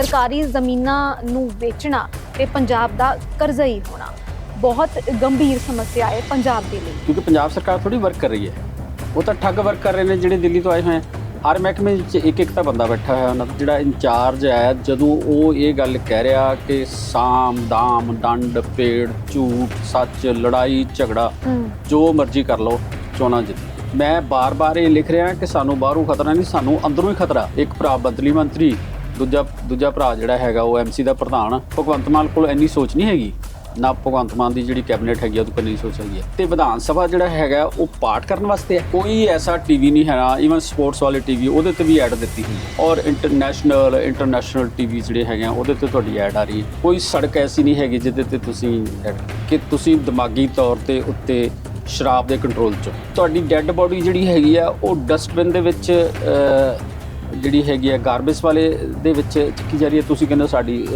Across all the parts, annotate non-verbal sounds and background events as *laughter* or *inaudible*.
ਸਰਕਾਰੀ ਜ਼ਮੀਨਾਂ ਨੂੰ ਵੇਚਣਾ ਤੇ ਪੰਜਾਬ ਦਾ ਕਰਜ਼ਾ ਹੀ ਹੋਣਾ। ਬਹੁਤ ਗੰਭੀਰ ਸਮੱਸਿਆ ਹੈ ਪੰਜਾਬ ਦੇ ਲਈ। ਕਿਉਂਕਿ ਪੰਜਾਬ ਸਰਕਾਰ ਥੋੜੀ ਵਰਕ ਕਰ ਰਹੀ ਹੈ। ਉਹ ਤਾਂ ਠੱਗ ਵਰਕ ਕਰ ਰਹੇ ਨੇ ਜਿਹੜੇ ਦਿੱਲੀ ਤੋਂ ਆਏ ਹੋਏ ਹਰ ਮਹਿਕਮੇ ਵਿੱਚ ਇੱਕ ਇੱਕ ਤਾਂ ਬੰਦਾ ਬੈਠਾ ਹੋਇਆ ਉਹਨਾਂ ਦਾ ਜਿਹੜਾ ਇੰਚਾਰਜ ਹੈ ਜਦੋਂ ਉਹ ਇਹ ਗੱਲ ਕਹਿ ਰਿਹਾ ਕਿ ਸਾਮ ਦਾਮ ਡੰਡ ਪੇੜ ਝੂਠ ਸੱਚ ਲੜਾਈ ਝਗੜਾ ਜੋ ਮਰਜ਼ੀ ਕਰ ਲਓ ਚੋਣਾਂ ਜਿੱਤ। ਮੈਂ ਬਾਰ-ਬਾਰ ਇਹ ਲਿਖ ਰਿਹਾ ਕਿ ਸਾਨੂੰ ਬਾਹਰੋਂ ਖਤਰਾ ਨਹੀਂ ਸਾਨੂੰ ਅੰਦਰੋਂ ਹੀ ਖਤਰਾ। ਇੱਕ ਭਰਾ ਬਦਲੀ ਮੰਤਰੀ ਦੂਜਾ ਦੂਜਾ ਭਰਾ ਜਿਹੜਾ ਹੈਗਾ ਉਹ ਐਮਸੀ ਦਾ ਪ੍ਰਧਾਨ ਭਗਵੰਤ ਮਾਨ ਕੋਲ ਇੰਨੀ ਸੋਚ ਨਹੀਂ ਹੈਗੀ। ਨਾ ਭਗਵੰਤ ਮਾਨ ਦੀ ਜਿਹੜੀ ਕੈਬਨਿਟ ਹੈਗੀ ਆ, ਉਹਦੇ ਕੋਲ ਨਹੀਂ ਸੋਚ ਹੈਗੀ ਹੈ ਤੇ ਵਿਧਾਨ ਸਭਾ ਜਿਹੜਾ ਹੈਗਾ ਉਹ ਪਾਠ ਕਰਨ ਵਾਸਤੇ ਹੈ ਕੋਈ ਐਸਾ ਟੀਵੀ ਨਹੀਂ ਹੈਗਾ ਈਵਨ ਸਪੋਰਟਸ ਵਾਲੇ ਟੀਵੀ ਉਹਦੇ ਤੇ ਵੀ ਐਡ ਦਿੱਤੀ ਹੋਈ ਹੈ ਔਰ ਇੰਟਰਨੈਸ਼ਨਲ ਇੰਟਰਨੈਸ਼ਨਲ ਟੀਵੀ ਜਿਹੜੇ ਹੈਗੇ ਆ ਉਹਦੇ ਤੇ ਤੁਹਾਡੀ ਐਡ ਆ ਰਹੀ ਹੈ ਕੋਈ ਸੜਕ ਐਸੀ ਨਹੀਂ ਹੈਗੀ ਜਿਹਦੇ ਤੇ ਤੁਸੀਂ ad- ਕਿ ਤੁਸੀਂ ਦਿਮਾਗੀ ਤੌਰ ਤੇ ਉੱਤੇ ਸ਼ਰਾਬ ਦੇ ਕੰਟਰੋਲ 'ਚ ਹੋ। ਤੁਹਾਡੀ ਡੈੱਡ ਬੋਡੀ ਜਿਹੜੀ ਹੈਗੀ ਆ ਉਹ ਡਸਟਬਿਨ ਦੇ ਵਿੱਚ ਅਹ, ਜਿਹੜੀ ਹੈਗੀ ਹੈ ਗਾਰਬੇਜ ਵਾਲੇ ਦੇ ਵਿੱਚ ਚੱਕੀ ਜਾ ਰਹੀ ਹੈ। ਤੁਸੀਂ ਕਹਿੰਦੇ ਹੋ ਸਾਡੀ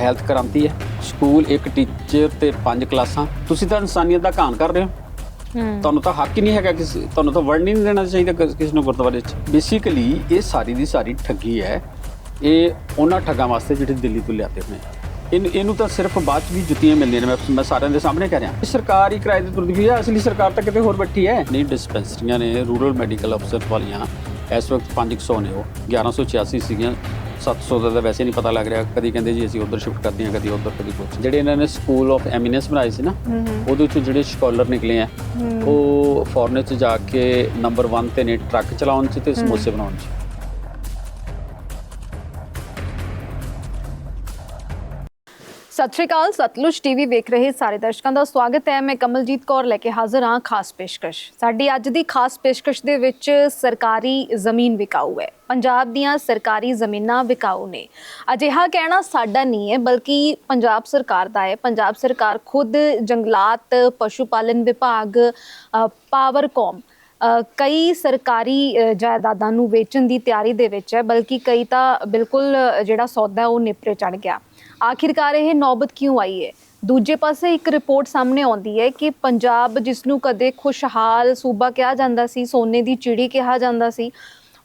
ਹੈਲਥ ਕ੍ਰਾਂਤੀ ਹੈ। ਸਕੂਲ ਇੱਕ ਟੀਚਰ ਤੇ ਪੰਜ ਕਲਾਸਾਂ। ਤੁਸੀਂ ਤਾਂ ਇਨਸਾਨੀਅਤ ਦਾ ਘਾਣ ਕਰ ਰਹੇ ਹੋ। ਤੁਹਾਨੂੰ ਤਾਂ ਹੱਕ ਹੀ ਨਹੀਂ ਹੈਗਾ ਕਿਸੇ ਤੁਹਾਨੂੰ ਤਾਂ ਵਰਡ ਨਹੀਂ ਦੇਣਾ ਚਾਹੀਦਾ ਕਿਸ ਨੂੰ ਗੁਰਦੁਆਰੇ 'ਚ ਬੇਸਿਕਲੀ ਇਹ ਸਾਰੀ ਦੀ ਸਾਰੀ ਠੱਗੀ ਹੈ। ਇਹ ਉਹਨਾਂ ਠੱਗਾਂ ਵਾਸਤੇ ਜਿਹੜੇ ਦਿੱਲੀ ਤੋਂ ਲਿਆਤੇ ਹੋਏ ਆ। ਇਹਨੂੰ ਇਹਨੂੰ ਤਾਂ ਸਿਰਫ ਬਾਅਦ ਚ ਵੀ ਜੁੱਤੀਆਂ ਮਿਲਦੀਆਂ ਨੇ। ਮੈਂ ਮੈਂ ਸਾਰਿਆਂ ਦੇ ਸਾਹਮਣੇ ਕਹਿ ਰਿਹਾ। ਸਰਕਾਰ ਹੀ ਕਿਰਾਏ ਤੇ ਤੁਰਦੀ ਪਈ ਹੈ। ਅਸਲੀ ਸਰਕਾਰ ਤਾਂ ਕਿਤੇ ਹੋਰ ਬੈਠੀ ਹੈ। ਨਹੀਂ ਡਿਸਪੈਂਸਰੀਆਂ ਨੇ ਰੂਰਲ ਮੈਡੀਕਲ ਅਫਸਰ ਵਾਲੀਆਂ ਇਸ ਵਕਤ 500 ਨੇ ਉਹ 1186 ਸੀਗੀਆਂ 700 ਦਾ ਤਾਂ ਵੈਸੇ ਨਹੀਂ ਪਤਾ ਲੱਗ ਰਿਹਾ ਕਦੀ ਕਹਿੰਦੇ ਜੀ ਅਸੀਂ ਉਧਰ ਸ਼ਿਫਟ ਕਰਦੇ ਹਾਂ ਕਦੀ ਉਧਰ ਕਦੀ ਕੁਛ। ਜਿਹੜੇ ਇਹਨਾਂ ਨੇ ਸਕੂਲ ਆਫ ਐਮੀਨੈਂਸ ਬਣਾਏ ਸੀ ਨਾ ਉਹਦੇ ਵਿੱਚੋਂ ਜਿਹੜੇ ਸਕਾਲਰ ਨਿਕਲੇ ਆ ਉਹ ਫੋਰਨ ਚ ਜਾ ਕੇ ਨੰਬਰ 1 ਤੇ ਨੇ ਟਰੱਕ ਚਲਾਉਣ ਚ ਤੇ ਸਮੋਸੇ ਬਣਾਉਣ ਚ। ਸਤਿ ਸ਼੍ਰੀ ਅਕਾਲ, ਸਤਲੁਜ ਟੀਵੀ ਵੇਖ ਰਹੇ ਸਾਰੇ ਦਰਸ਼ਕਾਂ ਦਾ ਸਵਾਗਤ ਹੈ। ਮੈਂ ਕਮਲਜੀਤ ਕੌਰ ਲੈ ਕੇ ਹਾਜ਼ਰ ਹਾਂ ਖਾਸ ਪੇਸ਼ਕਸ਼। ਸਾਡੀ ਅੱਜ ਦੀ ਖਾਸ ਪੇਸ਼ਕਸ਼ ਦੇ ਵਿੱਚ ਸਰਕਾਰੀ ਜ਼ਮੀਨ ਵਿਕਾਊ ਹੈ। ਪੰਜਾਬ ਦੀਆਂ ਸਰਕਾਰੀ ਜ਼ਮੀਨਾਂ ਵਿਕਾਊ ਨੇ। ਅਜਿਹਾ ਕਹਿਣਾ ਸਾਡਾ ਨਹੀਂ ਹੈ, ਬਲਕਿ ਪੰਜਾਬ ਸਰਕਾਰ ਦਾ ਹੈ। ਪੰਜਾਬ ਸਰਕਾਰ ਖੁਦ ਜੰਗਲਾਤ ਪਸ਼ੂ ਪਾਲਣ ਵਿਭਾਗ ਪਾਵਰਕੌਮ ਕਈ ਸਰਕਾਰੀ ਜਾਇਦਾਦਾਂ ਨੂੰ ਵੇਚਣ ਦੀ ਤਿਆਰੀ ਦੇ ਵਿੱਚ ਹੈ, ਬਲਕਿ ਕਈ ਤਾਂ ਬਿਲਕੁਲ ਜਿਹੜਾ ਸੌਦਾ ਉਹ ਨਿਪਰੇ ਚੜ ਗਿਆ। ਆਖਿਰਕਾਰ ਇਹ ਨੌਬਤ ਕਿਉਂ ਆਈ ਹੈ? ਦੂਜੇ ਪਾਸੇ ਇੱਕ ਰਿਪੋਰਟ ਸਾਹਮਣੇ ਆਉਂਦੀ ਹੈ ਕਿ ਪੰਜਾਬ ਜਿਸ ਨੂੰ ਕਦੇ ਖੁਸ਼ਹਾਲ ਸੂਬਾ ਕਿਹਾ ਜਾਂਦਾ ਸੀ, ਸੋਨੇ ਦੀ ਚਿੜੀ ਕਿਹਾ ਜਾਂਦਾ ਸੀ,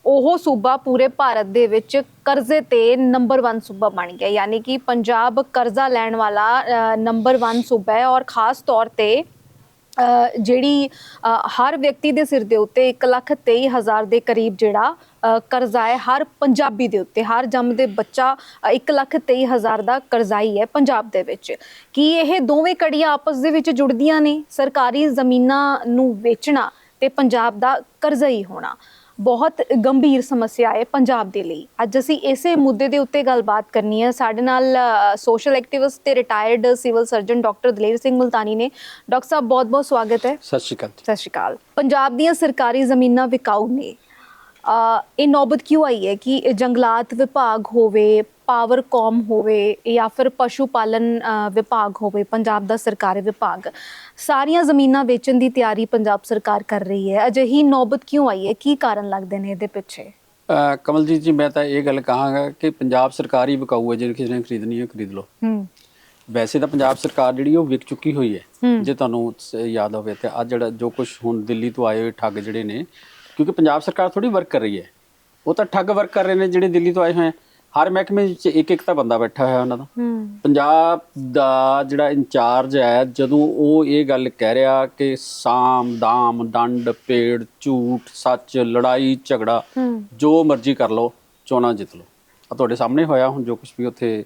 ਉਹ ਸੂਬਾ ਪੂਰੇ ਭਾਰਤ ਦੇ ਵਿੱਚ ਕਰਜ਼ੇ ਤੇ ਨੰਬਰ 1 ਸੂਬਾ ਬਣ ਗਿਆ। ਯਾਨੀ ਕਿ ਪੰਜਾਬ ਕਰਜ਼ਾ ਲੈਣ ਵਾਲਾ ਨੰਬਰ 1 ਸੂਬਾ ਹੈ ਔਰ ਖਾਸ ਤੌਰ ਤੇ ਜਿਹੜੀ ਅ, ਹਰ ਵਿਅਕਤੀ ਦੇ ਸਿਰ ਦੇ ਉੱਤੇ 1,23,000 ਦੇ ਕਰੀਬ ਜਿਹੜਾ ਕਰਜ਼ਾ ਹੈ ਹਰ ਪੰਜਾਬੀ ਦੇ ਉੱਤੇ ਹਰ ਜੰਮਦੇ ਬੱਚਾ ਅ, 1,23,000 ਦਾ ਕਰਜ਼ਾਈ ਹੈ ਪੰਜਾਬ ਦੇ ਵਿੱਚ। ਕੀ ਇਹ ਦੋਵੇਂ ਕੜੀਆਂ ਆਪਸ ਦੇ ਵਿੱਚ ਜੁੜਦੀਆਂ ਨੇ? ਸਰਕਾਰੀ ਜ਼ਮੀਨਾਂ ਨੂੰ ਵੇਚਣਾ ਤੇ ਪੰਜਾਬ ਦਾ ਕਰਜ਼ਾਈ ਹੋਣਾ। ਬਹੁਤ ਗੰਭੀਰ ਸਮੱਸਿਆ ਹੈ ਪੰਜਾਬ ਦੇ ਲਈ। ਅੱਜ ਅਸੀਂ ਇਸੇ ਮੁੱਦੇ ਦੇ ਉੱਤੇ ਗੱਲਬਾਤ ਕਰਨੀ ਹੈ। ਸਾਡੇ ਨਾਲ ਸੋਸ਼ਲ ਐਕਟਿਵਿਸਟ ਤੇ retired civil surgeon doctor Daler Singh Multani ਨੇ। ਡਾਕਟਰ ਸਾਹਿਬ ਬਹੁਤ ਬਹੁਤ ਸਵਾਗਤ ਹੈ। ਸਤਿ ਸ਼੍ਰੀ ਅਕਾਲ। ਸਤਿ ਸ਼੍ਰੀ ਅਕਾਲ। ਪੰਜਾਬ ਦੀਆਂ ਸਰਕਾਰੀ ਜ਼ਮੀਨਾਂ ਵਿਕਾਊ ਨੇ। ਇਹ ਨੌਬਤ ਕਿਉਂ ਆਈ ਹੈ ਕਿ ਜੰਗਲਾਤ ਵਿਭਾਗ ਹੋਵੇ ਪਾਵਰਕੌਮ ਹੋਵੇ ਜਾਂ ਫਿਰ ਪਸ਼ੂ ਪਾਲਣ ਵਿਭਾਗ ਹੋਵੇ ਪੰਜਾਬ ਦਾ ਸਰਕਾਰੀ ਵਿਭਾਗ ਸਾਰੀਆਂ ਜ਼ਮੀਨਾਂ ਵੇਚਣ ਦੀ ਤਿਆਰੀ ਪੰਜਾਬ ਸਰਕਾਰ ਕਰ ਰਹੀ ਹੈ। ਅਜਿਹੀ ਨੌਬਤ ਕਿਉਂ ਆਈ ਹੈ? ਕੀ ਕਾਰਨ ਲੱਗਦੇ ਨੇ ਇਹਦੇ ਪਿੱਛੇ? ਕਮਲਜੀਤ ਜੀ ਮੈਂ ਤਾਂ ਇਹ ਗੱਲ ਕਹਾਂਗਾ ਕਿ ਪੰਜਾਬ ਸਰਕਾਰ ਹੀ ਵਿਕਾਊ ਹੈ ਜੇ ਕਿਸੇ ਨੇ ਖਰੀਦਣੀ ਹੈ ਖਰੀਦ ਲਓ। ਹੂੰ। ਵੈਸੇ ਤਾਂ ਪੰਜਾਬ ਸਰਕਾਰ ਜਿਹੜੀ ਉਹ ਵਿਕ ਚੁੱਕੀ ਹੋਈ ਹੈ। ਜੇ ਤੁਹਾਨੂੰ ਯਾਦ ਹੋਵੇ ਤੇ ਅੱਜ ਜਿਹੜਾ ਜੋ ਕੁਝ ਹੁਣ ਦਿੱਲੀ ਤੋਂ ਆਏ ਹੋਏ ਠੱਗ ਜਿਹੜੇ ਨੇ ਕਿਉਂਕਿ ਪੰਜਾਬ ਸਰਕਾਰ ਥੋੜੀ ਵਰਕ ਕਰ ਰਹੀ ਹੈ। ਉਹ ਤਾਂ ਠੱਗ ਵਰਕ ਕਰ ਰਹੇ ਨੇ ਜਿਹੜੇ ਦਿੱਲੀ ਤੋਂ ਆਏ ਹੋਏ ਆ ਹਰ ਮਹਿਕਮੇ ਵਿੱਚ ਇੱਕ ਇੱਕ ਤਾਂ ਬੰਦਾ ਬੈਠਾ ਹੋਇਆ ਉਹਨਾਂ ਦਾ। ਪੰਜਾਬ ਦਾ ਜਿਹੜਾ ਇੰਚਾਰਜ ਹੈ ਜਦੋਂ ਉਹ ਇਹ ਗੱਲ ਕਹਿ ਰਿਹਾ ਕਿ ਸਾਮ ਦਾਮ ਡੰਡ ਪੇੜ ਝੂਠ ਸੱਚ ਲੜਾਈ ਝਗੜਾ ਜੋ ਮਰਜ਼ੀ ਕਰ ਲਓ ਚੋਣਾਂ ਜਿੱਤ ਲਓ। ਆ ਤੁਹਾਡੇ ਸਾਹਮਣੇ ਹੋਇਆ ਹੁਣ ਜੋ ਕੁਝ ਵੀ ਉੱਥੇ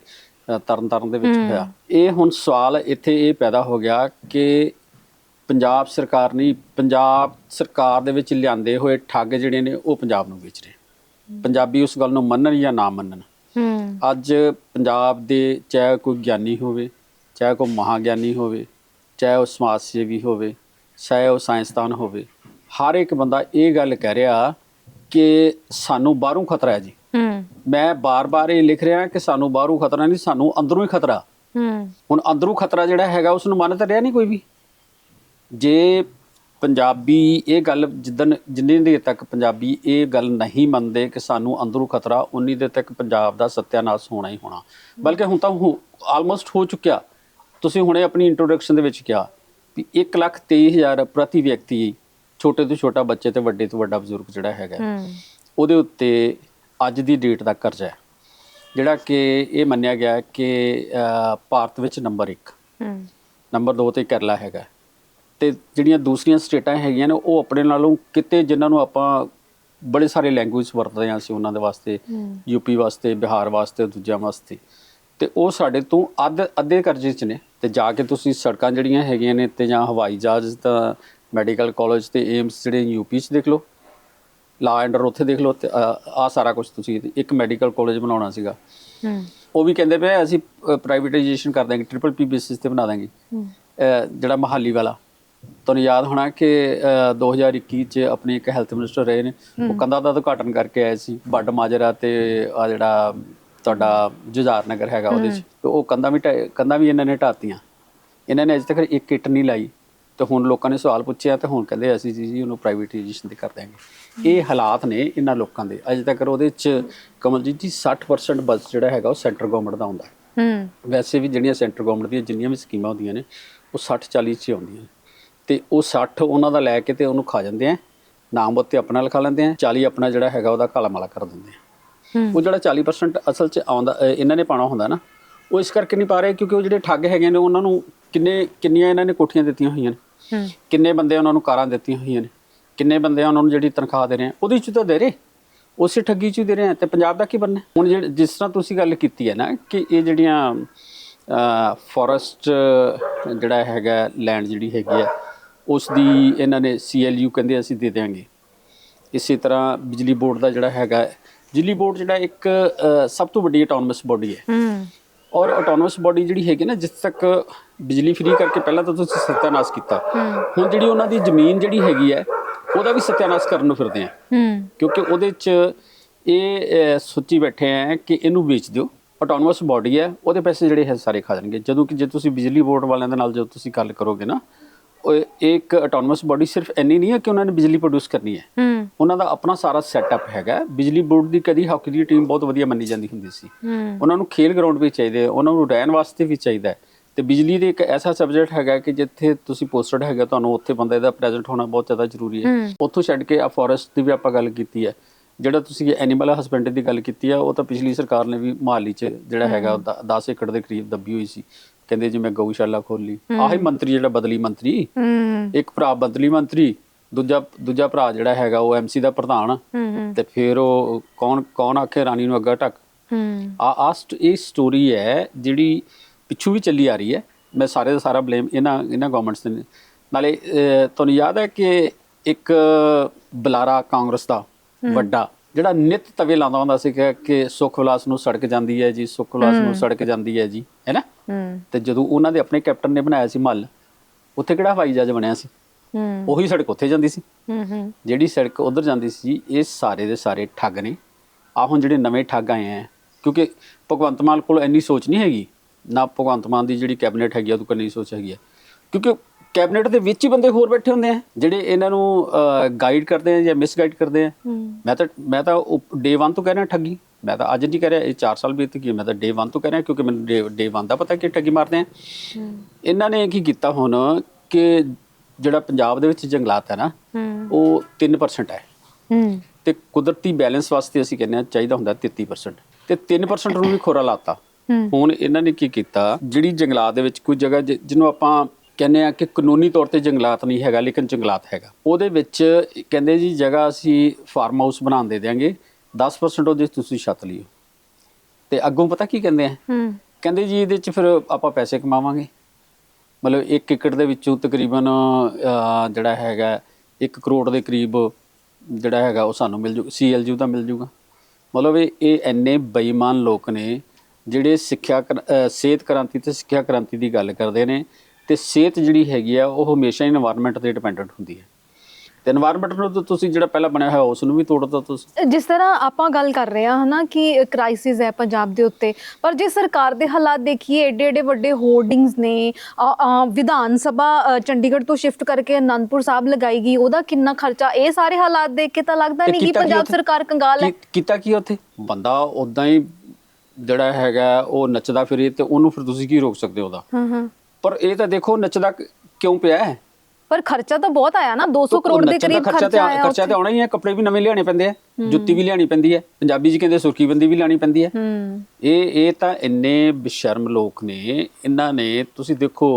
ਤਰਨ ਤਾਰਨ ਦੇ ਵਿੱਚ ਹੋਇਆ। ਇਹ ਹੁਣ ਸਵਾਲ ਇੱਥੇ ਇਹ ਪੈਦਾ ਹੋ ਗਿਆ ਕਿ ਪੰਜਾਬ ਸਰਕਾਰ ਨਹੀਂ ਪੰਜਾਬ ਸਰਕਾਰ ਦੇ ਵਿੱਚ ਲਿਆਂਦੇ ਹੋਏ ਠੱਗ ਜਿਹੜੇ ਨੇ ਉਹ ਪੰਜਾਬ ਨੂੰ ਵੇਚ ਰਹੇ ਪੰਜਾਬੀ ਉਸ ਗੱਲ ਨੂੰ ਮੰਨਣ ਜਾਂ ਨਾ ਮੰਨਣ? ਅੱਜ ਪੰਜਾਬ ਦੇ ਚਾਹੇ ਕੋਈ ਗਿਆਨੀ ਹੋਵੇ ਚਾਹੇ ਕੋਈ ਮਹਾਗਿਆਨੀ ਹੋਵੇ ਚਾਹੇ ਉਹ ਸਮਾਜ ਸੇਵੀ ਹੋਵੇ ਚਾਹੇ ਉਹ ਸਾਇੰਸਦਾਨ ਹੋਵੇ ਹਰ ਇੱਕ ਬੰਦਾ ਇਹ ਗੱਲ ਕਹਿ ਰਿਹਾ ਕਿ ਸਾਨੂੰ ਬਾਹਰੋਂ ਖਤਰਾ ਹੈ ਜੀ। ਮੈਂ ਬਾਰ-ਬਾਰ ਇਹ ਲਿਖ ਰਿਹਾ ਕਿ ਸਾਨੂੰ ਬਾਹਰੋਂ ਖਤਰਾ ਨਹੀਂ ਸਾਨੂੰ ਅੰਦਰੋਂ ਹੀ ਖਤਰਾ। ਹੂੰ। ਹੁਣ ਅੰਦਰੋਂ ਖਤਰਾ ਜਿਹੜਾ ਹੈਗਾ ਉਸ ਨੂੰ ਮੰਨ ਤਾਂ ਰਿਹਾ ਨਹੀਂ ਕੋਈ ਵੀ। ਜੇ ਪੰਜਾਬੀ ਇਹ ਗੱਲ ਜਿੱਦਨ ਜਿੰਨੀ ਦੇਰ ਤੱਕ ਪੰਜਾਬੀ ਇਹ ਗੱਲ ਨਹੀਂ ਮੰਨਦੇ ਕਿ ਸਾਨੂੰ ਅੰਦਰੋਂ ਖਤਰਾ ਉਨੀ ਦੇਰ ਤੱਕ ਪੰਜਾਬ ਦਾ ਸੱਤਿਆਨਾਸ਼ ਹੋਣਾ ਹੀ ਹੋਣਾ। ਬਲਕਿ ਹੁਣ ਤਾਂ ਆਲਮੋਸਟ ਹੋ ਚੁੱਕਿਆ। ਤੁਸੀਂ ਹੁਣੇ ਆਪਣੀ ਇੰਟਰੋਡਕਸ਼ਨ ਦੇ ਵਿੱਚ ਕਿਹਾ ਵੀ 1,23,000 ਪ੍ਰਤੀ ਵਿਅਕਤੀ ਛੋਟੇ ਤੋਂ ਛੋਟਾ ਬੱਚੇ ਤੇ ਵੱਡੇ ਤੋਂ ਵੱਡਾ ਬਜ਼ੁਰਗ ਜਿਹੜਾ ਹੈਗਾ ਹੂੰ। ਉਹਦੇ ਉੱਤੇ ਅੱਜ ਦੀ ਡੇਟ ਦਾ ਕਰਜ਼ਾ ਹੈ। ਜਿਹੜਾ ਕਿ ਇਹ ਮੰਨਿਆ ਗਿਆ ਹੈ ਕਿ ਭਾਰਤ ਵਿੱਚ ਨੰਬਰ 1 ਹੂੰ। ਨੰਬਰ 2 ਤੇ ਕੇਰਲਾ ਹੈਗਾ। ਤੇ ਜਿਹੜੀਆਂ ਦੂਸਰੀਆਂ ਸਟੇਟਾਂ ਹੈਗੀਆਂ ਨੇ ਉਹ ਆਪਣੇ ਨਾਲੋਂ ਕਿਤੇ ਜਿਨ੍ਹਾਂ ਨੂੰ ਆਪਾਂ ਬੜੇ ਸਾਰੇ ਲੈਂਗੁਏਜ ਵਰਤਦੇ ਹਾਂ ਅਸੀਂ ਉਹਨਾਂ ਦੇ ਵਾਸਤੇ ਯੂਪੀ ਵਾਸਤੇ ਬਿਹਾਰ ਵਾਸਤੇ ਦੂਜਿਆਂ ਵਾਸਤੇ। ਤੇ ਉਹ ਸਾਡੇ ਤੋਂ ਅੱਧ ਅੱਧੇ ਕਰਜ਼ੇ 'ਚ ਨੇ ਤੇ ਜਾ ਕੇ ਤੁਸੀਂ ਸੜਕਾਂ ਜਿਹੜੀਆਂ ਹੈਗੀਆਂ ਨੇ ਤੇ ਜਾਂ ਹਵਾਈ ਜਹਾਜ਼ ਤਾਂ ਮੈਡੀਕਲ ਕਾਲਜ ਤੇ ਏਮਸ ਜਿਹੜੇ ਯੂਪੀ 'ਚ ਦੇਖ ਲਓ ਲਾ ਐਂਡਰ ਉੱਥੇ ਦੇਖ ਲਓ ਤੇ ਆ ਸਾਰਾ ਕੁਝ ਤੁਸੀਂ ਇੱਕ ਮੈਡੀਕਲ ਕਾਲਜ ਬਣਾਉਣਾ ਸੀਗਾ। ਹੂੰ। ਉਹ ਵੀ ਕਹਿੰਦੇ ਪਏ ਅਸੀਂ ਪ੍ਰਾਈਵੇਟਾਈਜੇਸ਼ਨ ਕਰ ਦਾਂਗੇ ਟ੍ਰਿਪਲ ਪੀ ਬੇਸਿਸ ਤੇ ਬਣਾ ਦਾਂਗੇ ਜਿਹੜਾ ਮਹਾਲੀ ਵਾਲਾ। ਤੁਹਾਨੂੰ ਯਾਦ ਹੋਣਾ ਕਿ ਅਹ 2021 ਚ ਆਪਣੇ ਇੱਕ ਹੈਲਥ ਮਿਨਿਸਟਰ ਰਹੇ ਨੇ। ਉਹ ਕੰਧਾਂ ਦਾ ਉਦਘਾਟਨ ਕਰਕੇ ਆਏ ਸੀ ਵੱਡ ਮਾਜਰਾ ਤੇ ਆ ਜਿਹੜਾ ਤੁਹਾਡਾ ਜੁਝਾਰ ਨਗਰ ਹੈਗਾ ਉਹਦੇ ਚ। ਤੇ ਉਹ ਕੰਧਾਂ ਵੀ ਕੰਧਾਂ ਵੀ ਇਹਨਾਂ ਨੇ ਢਾਤੀਆਂ। ਇਹਨਾਂ ਨੇ ਅਜੇ ਤੱਕ ਇੱਕ ਕਿੱਟ ਨਹੀਂ ਲਾਈ। ਤੇ ਹੁਣ ਲੋਕਾਂ ਨੇ ਸਵਾਲ ਪੁੱਛਿਆ ਤੇ ਹੁਣ ਕਹਿੰਦੇ ਅਸੀਂ ਜੀ ਜੀ ਉਹਨੂੰ ਪ੍ਰਾਈਵੇਟਾਈਜੇਸ਼ਨ ਤੇ ਕਰ ਦਾਂਗੇ ਇਹ ਹਾਲਾਤ ਨੇ ਇਹਨਾਂ ਲੋਕਾਂ ਦੇ। ਅਜੇ ਤੱਕ ਉਹਦੇ ਚ ਕਮਲਜੀਤ ਜੀ 60% ਬਸ ਜਿਹੜਾ ਹੈਗਾ ਉਹ ਸੈਂਟਰ ਗਵਰਨਮੈਂਟ ਦਾ ਹੁੰਦਾ। ਹੈ। ਹੂੰ ਵੈਸੇ ਵੀ ਜਿਹੜੀਆਂ ਸੈਂਟਰ ਗਵਰਨਮੈਂਟ ਦੀਆਂ ਜਿੰਨੀਆਂ ਵੀ ਸਕੀਮਾਂ ਹੁੰਦੀਆਂ ਨੇ ਉਹ 60 40 ਚ ਆਉਂਦੀਆਂ ਨੇ। ਤੇ ਉਹ 60 ਉਹਨਾਂ ਦਾ ਲੈ ਕੇ ਤੇ ਉਹਨੂੰ ਖਾ ਜਾਂਦੇ ਆ। ਨਾਮ ਉੱਤੇ ਆਪਣਾ ਲਿਖਾ ਲੈਂਦੇ ਆ 40 ਆਪਣਾ ਜਿਹੜਾ ਹੈਗਾ ਉਹਦਾ ਕਾਲਾ ਮਾਲਾ ਕਰ ਦਿੰਦੇ ਆ। ਹੂੰ। ਉਹ ਜਿਹੜਾ 40% ਅਸਲ ਚ ਆਉਂਦਾ ਇਹਨਾਂ ਨੇ ਪਾਣਾ ਹੁੰਦਾ ਨਾ ਉਹ ਇਸ ਕਰਕੇ ਨਹੀਂ ਪਾ ਰਹੇ ਕਿਉਂਕਿ ਉਹ ਜਿਹੜੇ ਠੱਗ ਹੈਗੇ ਨੇ ਉਹਨਾਂ ਨੂੰ ਕਿੰਨੇ ਕਿੰਨੀਆਂ ਇਹਨਾਂ ਨੇ ਕੋਠੀਆਂ ਦਿੱਤੀਆਂ ਹੋਈਆਂ ਨੇ। ਕਿੰਨੇ ਬੰਦੇ ਉਹਨਾਂ ਨੂੰ ਕਾਰਾਂ ਦਿੱਤੀਆਂ ਹੋਈਆਂ ਨੇ। ਕਿੰਨੇ ਬੰਦੇ ਉਹਨਾਂ ਨੂੰ ਜਿਹੜੀ ਤਨਖਾਹ ਦੇ ਰਹੇ ਆ ਉਹਦੇ ਚ ਤਾਂ ਦੇ ਰਹੇ। ਉਸੇ ਠੱਗੀ ਚ ਹੀ ਦੇ ਰਹੇ ਆ ਤੇ ਪੰਜਾਬ ਦਾ ਕੀ ਬਣਨਾ? ਹੁਣ ਜਿਹੜੇ ਜਿਸ ਤਰ੍ਹਾਂ ਤੁਸੀਂ ਗੱਲ ਕੀਤੀ ਹੈ ਨਾ ਕਿ ਇਹ ਜਿਹੜੀਆਂ ਫੋਰੈਸਟ ਜਿਹੜਾ ਹੈਗਾ ਲੈਂਡ ਜਿਹੜੀ ਹੈਗੀ ਆ ਉਸ ਦੀ ਇਹਨਾਂ ਨੇ ਸੀਐਲਯੂ ਕਹਿੰਦੇ ਅਸੀਂ ਦੇ ਦੇਵਾਂਗੇ ਇਸੇ ਤਰ੍ਹਾਂ ਬਿਜਲੀ ਬੋਰਡ ਦਾ ਜਿਹੜਾ ਹੈਗਾ ਬਿਜਲੀ ਬੋਰਡ ਜਿਹੜਾ ਇੱਕ ਸਭ ਤੋਂ ਵੱਡੀ ਆਟੋਨਮਸ ਬੋਡੀ ਹੈ। ਹੂੰ। ਔਰ ਆਟੋਨਮਸ ਬਾਡੀ ਜਿਹੜੀ ਹੈਗੀ ਨਾ ਜਿਸ ਤੱਕ ਬਿਜਲੀ ਫ੍ਰੀ ਕਰਕੇ ਪਹਿਲਾਂ ਤਾਂ ਤੁਸੀਂ ਸਤਿਆਨਾਸ਼ ਕੀਤਾ। ਹੁਣ ਜਿਹੜੀ ਉਹਨਾਂ ਦੀ ਜ਼ਮੀਨ ਜਿਹੜੀ ਹੈਗੀ ਹੈ ਉਹਦਾ ਵੀ ਸਤਿਆਨਾਸ਼ ਕਰਨ ਨੂੰ ਫਿਰਦੇ ਆ। ਹੂੰ। ਕਿਉਂਕਿ ਉਹਦੇ 'ਚ ਇਹ ਸੋਚੀ ਬੈਠੇ ਆ ਕਿ ਇਹਨੂੰ ਵੇਚ ਦਿਓ। ਆਟੋਨਮਸ ਬਾਡੀ ਹੈ ਉਹਦੇ ਪੈਸੇ ਜਿਹੜੇ ਹੈ ਸਾਰੇ ਖਾ ਜਾਣਗੇ। ਜਦੋਂ ਕਿ ਜੇ ਤੁਸੀਂ ਬਿਜਲੀ ਬੋਰਡ ਵਾਲਿਆਂ ਦੇ ਨਾਲ ਜਦੋਂ ਤੁਸੀਂ ਗੱਲ ਕਰੋਗੇ ਨਾ ਇੱਕ ਆਟੋਨਮਸ ਬਾਡੀ ਸਿਰਫ ਇੰਨੀ ਨਹੀਂ ਹੈ ਕਿ ਉਹਨਾਂ ਨੇ ਬਿਜਲੀ ਪ੍ਰੋਡਿਊਸ ਕਰਨੀ ਹੈ। ਉਹਨਾਂ ਦਾ ਆਪਣਾ ਸਾਰਾ ਸੈਟਅਪ ਹੈਗਾ। ਬਿਜਲੀ ਬੋਰਡ ਦੀ ਕਦੀ ਹਾਕੀ ਦੀ ਟੀਮ ਬਹੁਤ ਵਧੀਆ ਮੰਨੀ ਜਾਂਦੀ ਹੁੰਦੀ ਸੀ। ਉਹਨਾਂ ਨੂੰ ਖੇਲ ਗਰਾਊਂਡ ਵੀ ਚਾਹੀਦੇ ਆ, ਉਹਨਾਂ ਨੂੰ ਰਹਿਣ ਵਾਸਤੇ ਵੀ ਚਾਹੀਦਾ। ਤੇ ਬਿਜਲੀ ਦੇ ਇੱਕ ਐਸਾ ਸਬਜੈਕਟ ਹੈਗਾ ਕਿ ਜਿੱਥੇ ਤੁਸੀਂ ਪੋਸਟਡ ਹੈਗਾ ਤੁਹਾਨੂੰ ਉੱਥੇ ਬੰਦੇ ਦਾ ਪ੍ਰੈਜ਼ੈਂਟ ਹੋਣਾ ਬਹੁਤ ਜ਼ਿਆਦਾ ਜ਼ਰੂਰੀ ਹੈ। ਉੱਥੋਂ ਛੱਡ ਕੇ ਆ ਫੋਰੈਸਟ ਦੀ ਵੀ ਆਪਾਂ ਗੱਲ ਕੀਤੀ ਹੈ। ਜਿਹੜਾ ਤੁਸੀਂ ਐਨੀਮਲ ਹਸਬੈਂਡਰੀ ਦੀ ਗੱਲ ਕੀਤੀ ਹੈ ਉਹ ਤਾਂ ਪਿਛਲੀ ਸਰਕਾਰ ਨੇ ਵੀ ਮਹਾਲੀ 'ਚ ਜਿਹੜਾ ਹੈਗਾ 10 ਏਕੜ ਦੇ ਕਰੀਬ ਦੱਬੀ ਹੋਈ ਸੀ। ਕਹਿੰਦੇ ਜੀ ਮੈਂ ਗਊਸ਼ਾਲਾ ਖੋਲੀ। ਆਹੀ ਮੰਤਰੀ ਜਿਹੜਾ ਬਦਲੀ ਮੰਤਰੀ ਹੂੰ। ਇੱਕ ਭਰਾ ਬਦਲੀ ਮੰਤਰੀ ਦੂਜਾ ਦੂਜਾ ਭਰਾ ਜਿਹੜਾ ਹੈਗਾ ਉਹ ਐਮਸੀ ਦਾ ਪ੍ਰਧਾਨ। ਤੇ ਫਿਰ ਉਹ ਕੌਣ ਕੌਣ ਆਖੇ ਰਾਣੀ ਨੂੰ ਅੱਗਾ ਟੱਕ ਹੂੰ। ਆ ਆ ਸਟ- ਇਹ ਸਟੋਰੀ ਹੈ ਜਿਹੜੀ ਪਿੱਛੂ ਵੀ ਚੱਲੀ ਆ ਰਹੀ ਹੈ। ਮੈਂ ਸਾਰੇ ਦਾ ਸਾਰਾ ਬਲੇਮ ਇਹਨਾਂ ਇਹਨਾਂ ਗਵਰਨਮੈਂਟਸ ਦੇ ਨੇ। ਨਾਲੇ ਤੁਹਾਨੂੰ ਯਾਦ ਹੈ ਕਿ ਇੱਕ ਬੁਲਾਰਾ ਕਾਂਗਰਸ ਦਾ ਵੱਡਾ ਜਿਹੜਾ ਨਿਤ ਤਵੇ ਲਾਉਂਦਾ ਹੁੰਦਾ ਸੀ ਕਿ- ਸੁਖ ਵਿਲਾਸ ਨੂੰ ਸੜਕ ਜਾਂਦੀ ਹੈ ਜੀ ਸੁਖ ਵਿਲਾਸ ਨੂੰ ਸੜਕ ਜਾਂਦੀ ਹੈ ਜੀ ਹੈਨਾ ਤੇ ਜਦੋਂ ਉਹਨਾਂ ਦੇ ਆਪਣੇ ਕੈਪਟਨ ਨੇ ਬਣਾਇਆ ਸੀ ਮੱਲ ਉੱਥੇ ਕਿਹੜਾ ਹਵਾਈ ਜਹਾਜ਼ ਬਣਿਆ ਸੀ? ਉਹੀ ਸੜਕ ਉੱਥੇ ਜਾਂਦੀ ਸੀ। ਜਿਹੜੀ ਸੜਕ ਉਧਰ ਜਾਂਦੀ ਸੀ ਇਹ ਸਾਰੇ ਦੇ ਸਾਰੇ ਠੱਗ ਨੇ। ਆ ਹੁਣ ਜਿਹੜੇ ਨਵੇਂ ਠੱਗ ਆਏ ਆ ਕਿਉਂਕਿ ਭਗਵੰਤ ਮਾਨ ਕੋਲ ਇੰਨੀ ਸੋਚ ਨਹੀਂ ਹੈਗੀ। ਨਾ ਭਗਵੰਤ ਮਾਨ ਦੀ ਜਿਹੜੀ ਕੈਬਨਿਟ ਹੈਗੀ ਆ ਉਹਦੇ ਕੋਲ ਨਹੀਂ ਸੋਚ ਹੈਗੀ ਆ। ਕਿਉਂਕਿ ਕੈਬਨਿਟ ਦੇ ਵਿੱਚ ਹੀ ਬੰਦੇ ਹੋਰ ਬੈਠੇ ਹੁੰਦੇ ਆ ਜਿਹੜੇ ਇਹਨਾਂ ਨੂੰ ਗਾਈਡ ਕਰਦੇ ਆ ਜਾਂ ਮਿਸਗਾਈਡ ਕਰਦੇ ਆ। ਮੈਂ ਤਾਂ ਮੈਂ ਤਾਂ ਡੇ 1 ਤੋਂ ਕਹਿ ਰਿਹਾ ਠੱਗੀ। ਮੈਂ ਤਾਂ ਅੱਜ ਨਹੀਂ ਕਹਿ ਰਿਹਾ ਇਹ 4 ਸਾਲ ਬੀਤ ਗਏ ਮੈਂ ਤਾਂ ਡੇ 1 ਤੋਂ ਕਹਿ ਰਿਹਾ ਕਿਉਂਕਿ ਮੈਨੂੰ ਡੇ 1 ਦਾ ਪਤਾ ਕਿ ਠੱਗੀ ਮਾਰਦੇ ਆ। ਇਹਨਾਂ ਨੇ ਕੀ ਕੀਤਾ ਹੁਣ ਕਿ ਜਿਹੜਾ ਪੰਜਾਬ ਦੇ ਵਿੱਚ ਜੰਗਲਾਤ ਹੈ ਨਾ ਉਹ 3% ਹੈ। ਹੂੰ। ਤੇ ਕੁਦਰਤੀ ਬੈਲੈਂਸ ਵਾਸਤੇ ਅਸੀਂ ਕਹਿੰਦੇ ਆ ਚਾਹੀਦਾ ਹੁੰਦਾ 33% ਤੇ 3% ਨੂੰ ਵੀ ਖੋਰਾ ਲਾਤਾ। ਹੁਣ ਇਹਨਾਂ ਨੇ ਕੀ ਕੀਤਾ ਜਿਹੜੀ ਜੰਗਲਾਤ ਦੇ ਵਿੱਚ ਕੋਈ ਜਗ੍ਹਾ ਜਿਹਨੂੰ ਆਪਾਂ ਕਹਿੰਦੇ ਆ ਕਿ ਕਾਨੂੰਨੀ ਤੌਰ ਤੇ ਜੰਗਲਾਤ ਨਹੀਂ ਹੈਗਾ ਲੇਕਿਨ ਜੰਗਲਾਤ ਹੈਗਾ। ਉਹਦੇ ਵਿੱਚ ਕਹਿੰਦੇ ਜੀ ਜਗ੍ਹਾ ਅਸੀਂ ਫਾਰਮ ਹਾਊਸ ਬਣਾਉਣ ਦੇ ਦਿਆਂਗੇ। 10% ਉਹਦੇ ਤੁਸੀਂ ਛੱਤ ਲਿਓ। ਤੇ ਅੱਗੋਂ ਪਤਾ ਕੀ ਕਹਿੰਦੇ ਆ? ਹੂੰ। ਕਹਿੰਦੇ ਜੀ ਇਹਦੇ 'ਚ ਫਿਰ ਆਪਾਂ ਪੈਸੇ ਕਮਾਵਾਂਗੇ। ਮਤਲਬ 1 ਏਕੜ ਦੇ ਵਿੱਚੋਂ ਤਕਰੀਬਨ ਜਿਹੜਾ ਹੈਗਾ 1 ਕਰੋੜ ਦੇ ਕਰੀਬ ਜਿਹੜਾ ਹੈਗਾ ਉਹ ਸਾਨੂੰ ਮਿਲ ਜੂ ਸੀਐਲਯੂ ਦਾ ਮਿਲ ਜੂਗਾ। ਮਤਲਬ ਇਹ ਇੰਨੇ ਬੇਈਮਾਨ ਲੋਕ ਨੇ ਜਿਹੜੇ ਸਿੱਖਿਆ ਸਿਹਤ ਕ੍ਰਾਂਤੀ ਤੇ ਸਿੱਖਿਆ ਕ੍ਰਾਂਤੀ ਦੀ ਗੱਲ ਕਰਦੇ ਨੇ। ਤੇ ਸਿਹਤ ਜਿਹੜੀ ਹੈਗੀ ਆ ਉਹ ਹਮੇਸ਼ਾ এনवायरमेंट ਤੇ ਡਿਪੈਂਡੈਂਟ ਹੁੰਦੀ ਹੈ। ਤੇ এনवायरमेंट ਨੂੰ ਤੁਸੀਂ ਜਿਹੜਾ ਪਹਿਲਾਂ ਬਣਿਆ ਹੋਇਆ ਉਸ ਨੂੰ ਵੀ ਤੋੜਦਾ ਤੁਸੀਂ? ਜਿਸ ਤਰ੍ਹਾਂ ਆਪਾਂ ਗੱਲ ਕਰ ਰਹੇ ਹਾਂ ਹਨਾ ਕਿ ਕ੍ਰਾਈਸਿਸ ਹੈ ਪੰਜਾਬ ਦੇ ਉੱਤੇ ਪਰ ਜੇ ਸਰਕਾਰ ਦੇ ਹਾਲਾਤ ਦੇਖੀਏ ਏਡੇ ਏਡੇ ਵੱਡੇ ਹੋਰਡਿੰਗਸ ਨੇ ਵਿਧਾਨ ਸਭਾ ਚੰਡੀਗੜ੍ਹ ਤੋਂ ਸ਼ਿਫਟ ਕਰਕੇ ਅਨੰਦਪੁਰ ਸਾਹਿਬ ਲਗਾਈ ਗਈ ਉਹਦਾ ਕਿੰਨਾ ਖਰਚਾ ਇਹ ਸਾਰੇ ਹਾਲਾਤ ਦੇਖ ਕੇ ਤਾਂ ਲੱਗਦਾ ਨਹੀਂ ਕਿ ਪੰਜਾਬ ਸਰਕਾਰ ਕੰਗਾਲ ਹੈ। ਕੀਤਾ ਕੀ ਉੱਥੇ? ਬੰਦਾ ਉਦਾਂ ਹੀ ਜਿਹੜਾ ਹੈਗਾ ਉਹ ਨੱਚਦਾ ਫਿਰੇ ਤੇ ਉਹਨੂੰ ਫਿਰ ਤੁਸੀਂ ਕੀ ਰੋਕ ਸਕਦੇ ਹੋ ਉਹਦਾ? ਹਾਂ ਹਾਂ। ਪਰ ਇਹ ਤਾਂ ਦੇਖੋ ਨੱਚਦਾ ਕ- ਕਿਉਂ ਪਿਆ ਹੈ? ਪਰ ਖਰਚਾ ਤਾਂ ਬਹੁਤ ਆਇਆ ਨਾ 200 ਤੋ ਕਰੋੜ ਦੇ ਨੱਚਣ ਦਾ ਕਰੀਬ ਖਰਚਾ ਤੇ ਖਰਚਾ ਆਇਆ ਖਰਚਾ ਤੇ। ਆਉਣਾ ਹੀ ਹੈ ਕੱਪੜੇ ਵੀ ਨਵੇਂ ਲਿਆਣੇ ਪੈਂਦੇ ਆ ਜੁੱਤੀ ਵੀ ਲਿਆਣੀ ਪੈਂਦੀ ਹੈ ਪੰਜਾਬੀ ਜੀ ਕਹਿੰਦੇ ਸੁਰਖੀ ਬੰਦੀ ਵੀ ਲਿਆਣੀ ਪੈਂਦੀ ਹੈ। ਹੂੰ। ਇਹ ਇਹ ਤਾਂ ਇੰਨੇ ਬੇਸ਼ਰਮ ਲੋਕ ਨੇ ਇਹਨਾਂ ਨੇ ਤੁਸੀਂ ਦੇਖੋ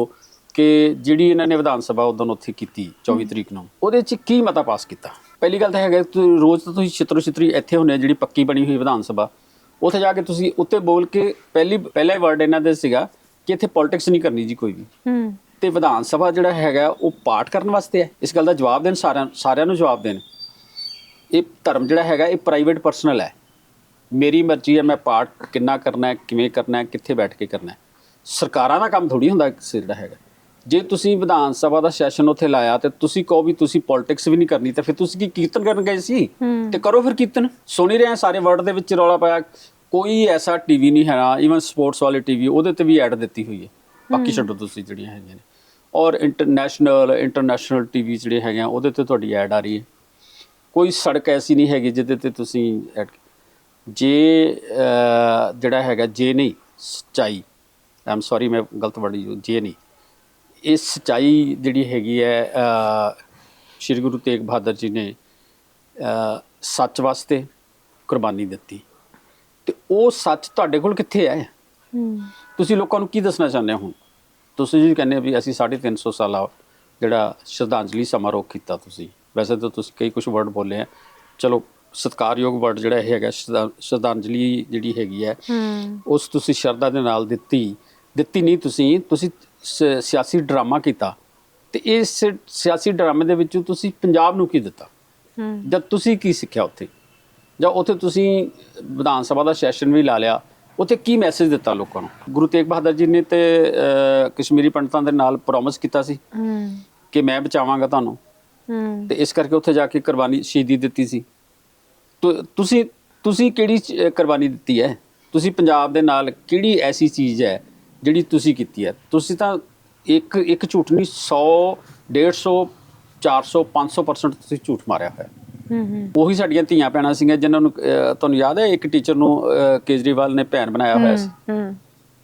ਕਿ ਜਿਹੜੀ ਇਹਨਾਂ ਨੇ ਵਿਧਾਨ ਸਭਾ ਉਦੋਂ ਉੱਥੇ ਕੀਤੀ 24 ਤਰੀਕ ਨੂੰ ਉਹਦੇ 'ਚ ਕੀ ਮਤਾ ਪਾਸ ਕੀਤਾ? ਪਹਿਲੀ ਗੱਲ ਤਾਂ ਹੈਗਾ ਤੁਸੀਂ ਰੋਜ਼ ਤਾਂ ਤੁਸੀਂ ਛਿੱਤਰੋ ਛਿੱਤਰੀ ਇੱਥੇ ਹੁੰਦੇ ਆ ਜਿਹੜੀ ਪੱਕੀ ਬਣੀ ਹੋਈ ਵਿਧਾਨ ਸਭਾ ਉੱਥੇ ਜਾ ਕੇ ਤੁਸੀਂ ਉੱਤੇ ਬੋਲ ਕੇ ਪਹਿਲੀ ਪਹਿਲਾ ਵਰਡ ਇਹਨਾਂ ਦੇ ਸੀਗਾ ਕਿ ਇੱਥੇ ਪੋਲਿਟਿਕਸ ਨਹੀਂ ਕਰਨੀ ਜੀ ਕੋਈ ਵੀ। ਹੂੰ। ਤੇ ਵਿਧਾਨ ਸਭਾ ਜਿਹੜਾ ਹੈਗਾ ਉਹ ਪਾਠ ਕਰਨ ਵਾਸਤੇ ਹੈ। ਇਸ ਗੱਲ ਦਾ ਜਵਾਬ ਦੇਣ ਸਾਰਿਆਂ ਸਾਰਿਆਂ ਨੂੰ ਜਵਾਬ ਦੇਣ। ਇਹ ਧਰਮ ਜਿਹੜਾ ਹੈਗਾ ਇਹ ਪ੍ਰਾਈਵੇਟ ਪਰਸਨਲ ਹੈ। ਮੇਰੀ ਮਰਜ਼ੀ ਹੈ ਮੈਂ ਪਾਠ ਕਿੰਨਾ ਕਰਨਾ ਹੈ ਕਿਵੇਂ ਕਰਨਾ ਹੈ ਕਿੱਥੇ ਬੈਠ ਕੇ ਕਰਨਾ ਹੈ। ਸਰਕਾਰਾਂ ਦਾ ਕੰਮ ਥੋੜੀ ਹੁੰਦਾ ਕਿਸੇ ਜਿਹੜਾ ਹੈਗਾ। ਜੇ ਤੁਸੀਂ ਵਿਧਾਨ ਸਭਾ ਦਾ ਸੈਸ਼ਨ ਉੱਥੇ ਲਾਇਆ ਤੇ ਤੁਸੀਂ ਕਹੋ ਵੀ ਤੁਸੀਂ ਪੋਲਿਟਿਕਸ ਵੀ ਨਹੀਂ ਕਰਨੀ ਤੇ ਫਿਰ ਤੁਸੀਂ ਕੀ ਕੀਰਤਨ ਕਰਨ ਗਏ ਸੀ। ਤੇ ਕਰੋ ਫਿਰ ਕੀਰਤਨ। ਸੁਣ ਰਹੇ ਸਾਰੇ ਵਰਲਡ ਦੇ ਵਿੱਚ ਰੌਲਾ ਪਾਇਆ। ਕੋਈ ਐਸਾ ਟੀਵੀ ਨਹੀਂ ਹੈ ਈਵਨ ਸਪੋਰਟਸ ਵਾਲੇ ਟੀਵੀ ਉਹਦੇ ਤੇ ਵੀ ਐਡ ਦਿੱਤੀ ਹੋਈ ਹੈ। ਬਾਕੀ ਛੱਡੋ ਤੁਸੀਂ ਜਿਹੜੀਆਂ ਹੈਗੀਆਂ ਨੇ। ਔਰ ਇੰਟਰਨੈਸ਼ਨਲ ਇੰਟਰਨੈਸ਼ਨਲ ਟੀਵੀ ਜਿਹੜੇ ਹੈਗੇ ਆ ਉਹਦੇ ਤੇ ਤੁਹਾਡੀ ਐਡ ਆ ਰਹੀ ਹੈ। ਕੋਈ ਸੜਕ ਐਸੀ ਨਹੀਂ ਹੈਗੀ ਜਿਹਦੇ ਤੇ ਤੁਸੀਂ ਐਡ ਜੇ ਜਿਹੜਾ ਹੈਗਾ ਜੇ ਨਹੀਂ ਸਚਾਈ। ਆਮ ਸੌਰੀ ਮੈਂ ਗਲਤ ਵਰਡ ਯੂਜ਼ ਜੇ ਨਹੀਂ। ਇਹ ਸਚਾਈ ਜਿਹੜੀ ਹੈਗੀ ਹੈ ਸ਼੍ਰੀ ਗੁਰੂ ਤੇਗ ਬਹਾਦਰ ਜੀ ਨੇ ਸੱਚ ਵਾਸਤੇ ਕੁਰਬਾਨੀ ਦਿੱਤੀ। ਤੇ ਉਹ ਸੱਚ ਤੁਹਾਡੇ ਕੋਲ ਕਿੱਥੇ ਹੈ ਹੂੰ। ਤੁਸੀਂ ਲੋਕਾਂ ਨੂੰ ਕੀ ਦੱਸਣਾ ਚਾਹੁੰਦੇ ਹੋ ਹੁਣ? ਤੁਸੀਂ ਜੀ ਕਹਿੰਦੇ ਵੀ ਅਸੀਂ 350 ਸਾਲਾ ਜਿਹੜਾ ਸ਼ਰਧਾਂਜਲੀ ਸਮਾਰੋਹ ਕੀਤਾ ਤੁਸੀਂ। ਵੈਸੇ ਤਾਂ ਤੁਸੀਂ ਕਈ ਕੁਝ ਵਰਡ ਬੋਲੇ ਆ। ਚਲੋ ਸਤਿਕਾਰਯੋਗ ਵਰਡ ਜਿਹੜਾ ਇਹ ਹੈਗਾ ਸ਼ਰਧਾ- ਸ਼ਰਧਾਂਜਲੀ ਜਿਹੜੀ ਹੈਗੀ ਹੈ ਹੂੰ। ਉਸ ਤੁਸੀਂ ਸ਼ਰਧਾ ਦੇ ਨਾਲ ਦਿੱਤੀ। ਦਿੱਤੀ ਨਹੀਂ ਤੁਸੀਂ ਤੁਸੀਂ ਸਿਆਸੀ ਡਰਾਮਾ ਕੀਤਾ। ਤੇ ਇਸ ਸਿਆਸੀ ਡਰਾਮੇ ਦੇ ਵਿੱਚ ਤੁਸੀਂ ਪੰਜਾਬ ਨੂੰ ਕੀ ਦਿੱਤਾ? ਜਦ ਤੁਸੀਂ ਕੀ ਸਿੱਖਿਆ ਉੱਥੇ? ਜਾਂ ਉੱਥੇ ਤੁਸੀਂ ਵਿਧਾਨ ਸਭਾ ਦਾ ਸੈਸ਼ਨ ਵੀ ਲਾ ਲਿਆ ਉੱਥੇ ਕੀ ਮੈਸੇਜ ਦਿੱਤਾ ਲੋਕਾਂ ਨੂੰ? ਗੁਰੂ ਤੇਗ ਬਹਾਦਰ ਜੀ ਨੇ ਤੇ ਕਸ਼ਮੀਰੀ ਪੰਡਤਾਂ ਦੇ ਨਾਲ ਪ੍ਰੋਮਿਸ ਕੀਤਾ ਸੀ ਕਿ ਮੈਂ ਬਚਾਵਾਂਗਾ ਤੁਹਾਨੂੰ। ਤੇ ਇਸ ਕਰਕੇ ਉੱਥੇ ਜਾ ਕੇ ਕੁਰਬਾਨੀ ਸ਼ਹੀਦੀ ਦਿੱਤੀ ਸੀ। ਤੁਸੀਂ ਤੁਸੀਂ ਕਿਹੜੀ ਕੁਰਬਾਨੀ ਦਿੱਤੀ ਹੈ? ਤੁਸੀਂ ਪੰਜਾਬ ਦੇ ਨਾਲ ਕਿਹੜੀ ਐਸੀ ਚੀਜ਼ ਹੈ ਜਿਹੜੀ ਤੁਸੀਂ ਕੀਤੀ ਹੈ? ਤੁਸੀਂ ਤਾਂ ਇੱਕ ਇੱਕ ਝੂਠ ਨਹੀਂ 100 150 400 500% ਤੁਸੀਂ ਝੂਠ ਮਾਰਿਆ ਹੋਇਆ। ਉਹੀ ਸਾਡੀਆਂ ਧੀਆਂ ਭੈਣਾਂ ਸੀਗੀਆਂ ਜਿਨ੍ਹਾਂ ਨੂੰ ਤੁਹਾਨੂੰ ਯਾਦ ਹੈ ਇੱਕ ਟੀਚਰ ਨੂੰ ਕੇਜਰੀਵਾਲ ਨੇ ਭੈਣ ਬਣਾਇਆ ਹੋਇਆ ਸੀ। ਹੂੰ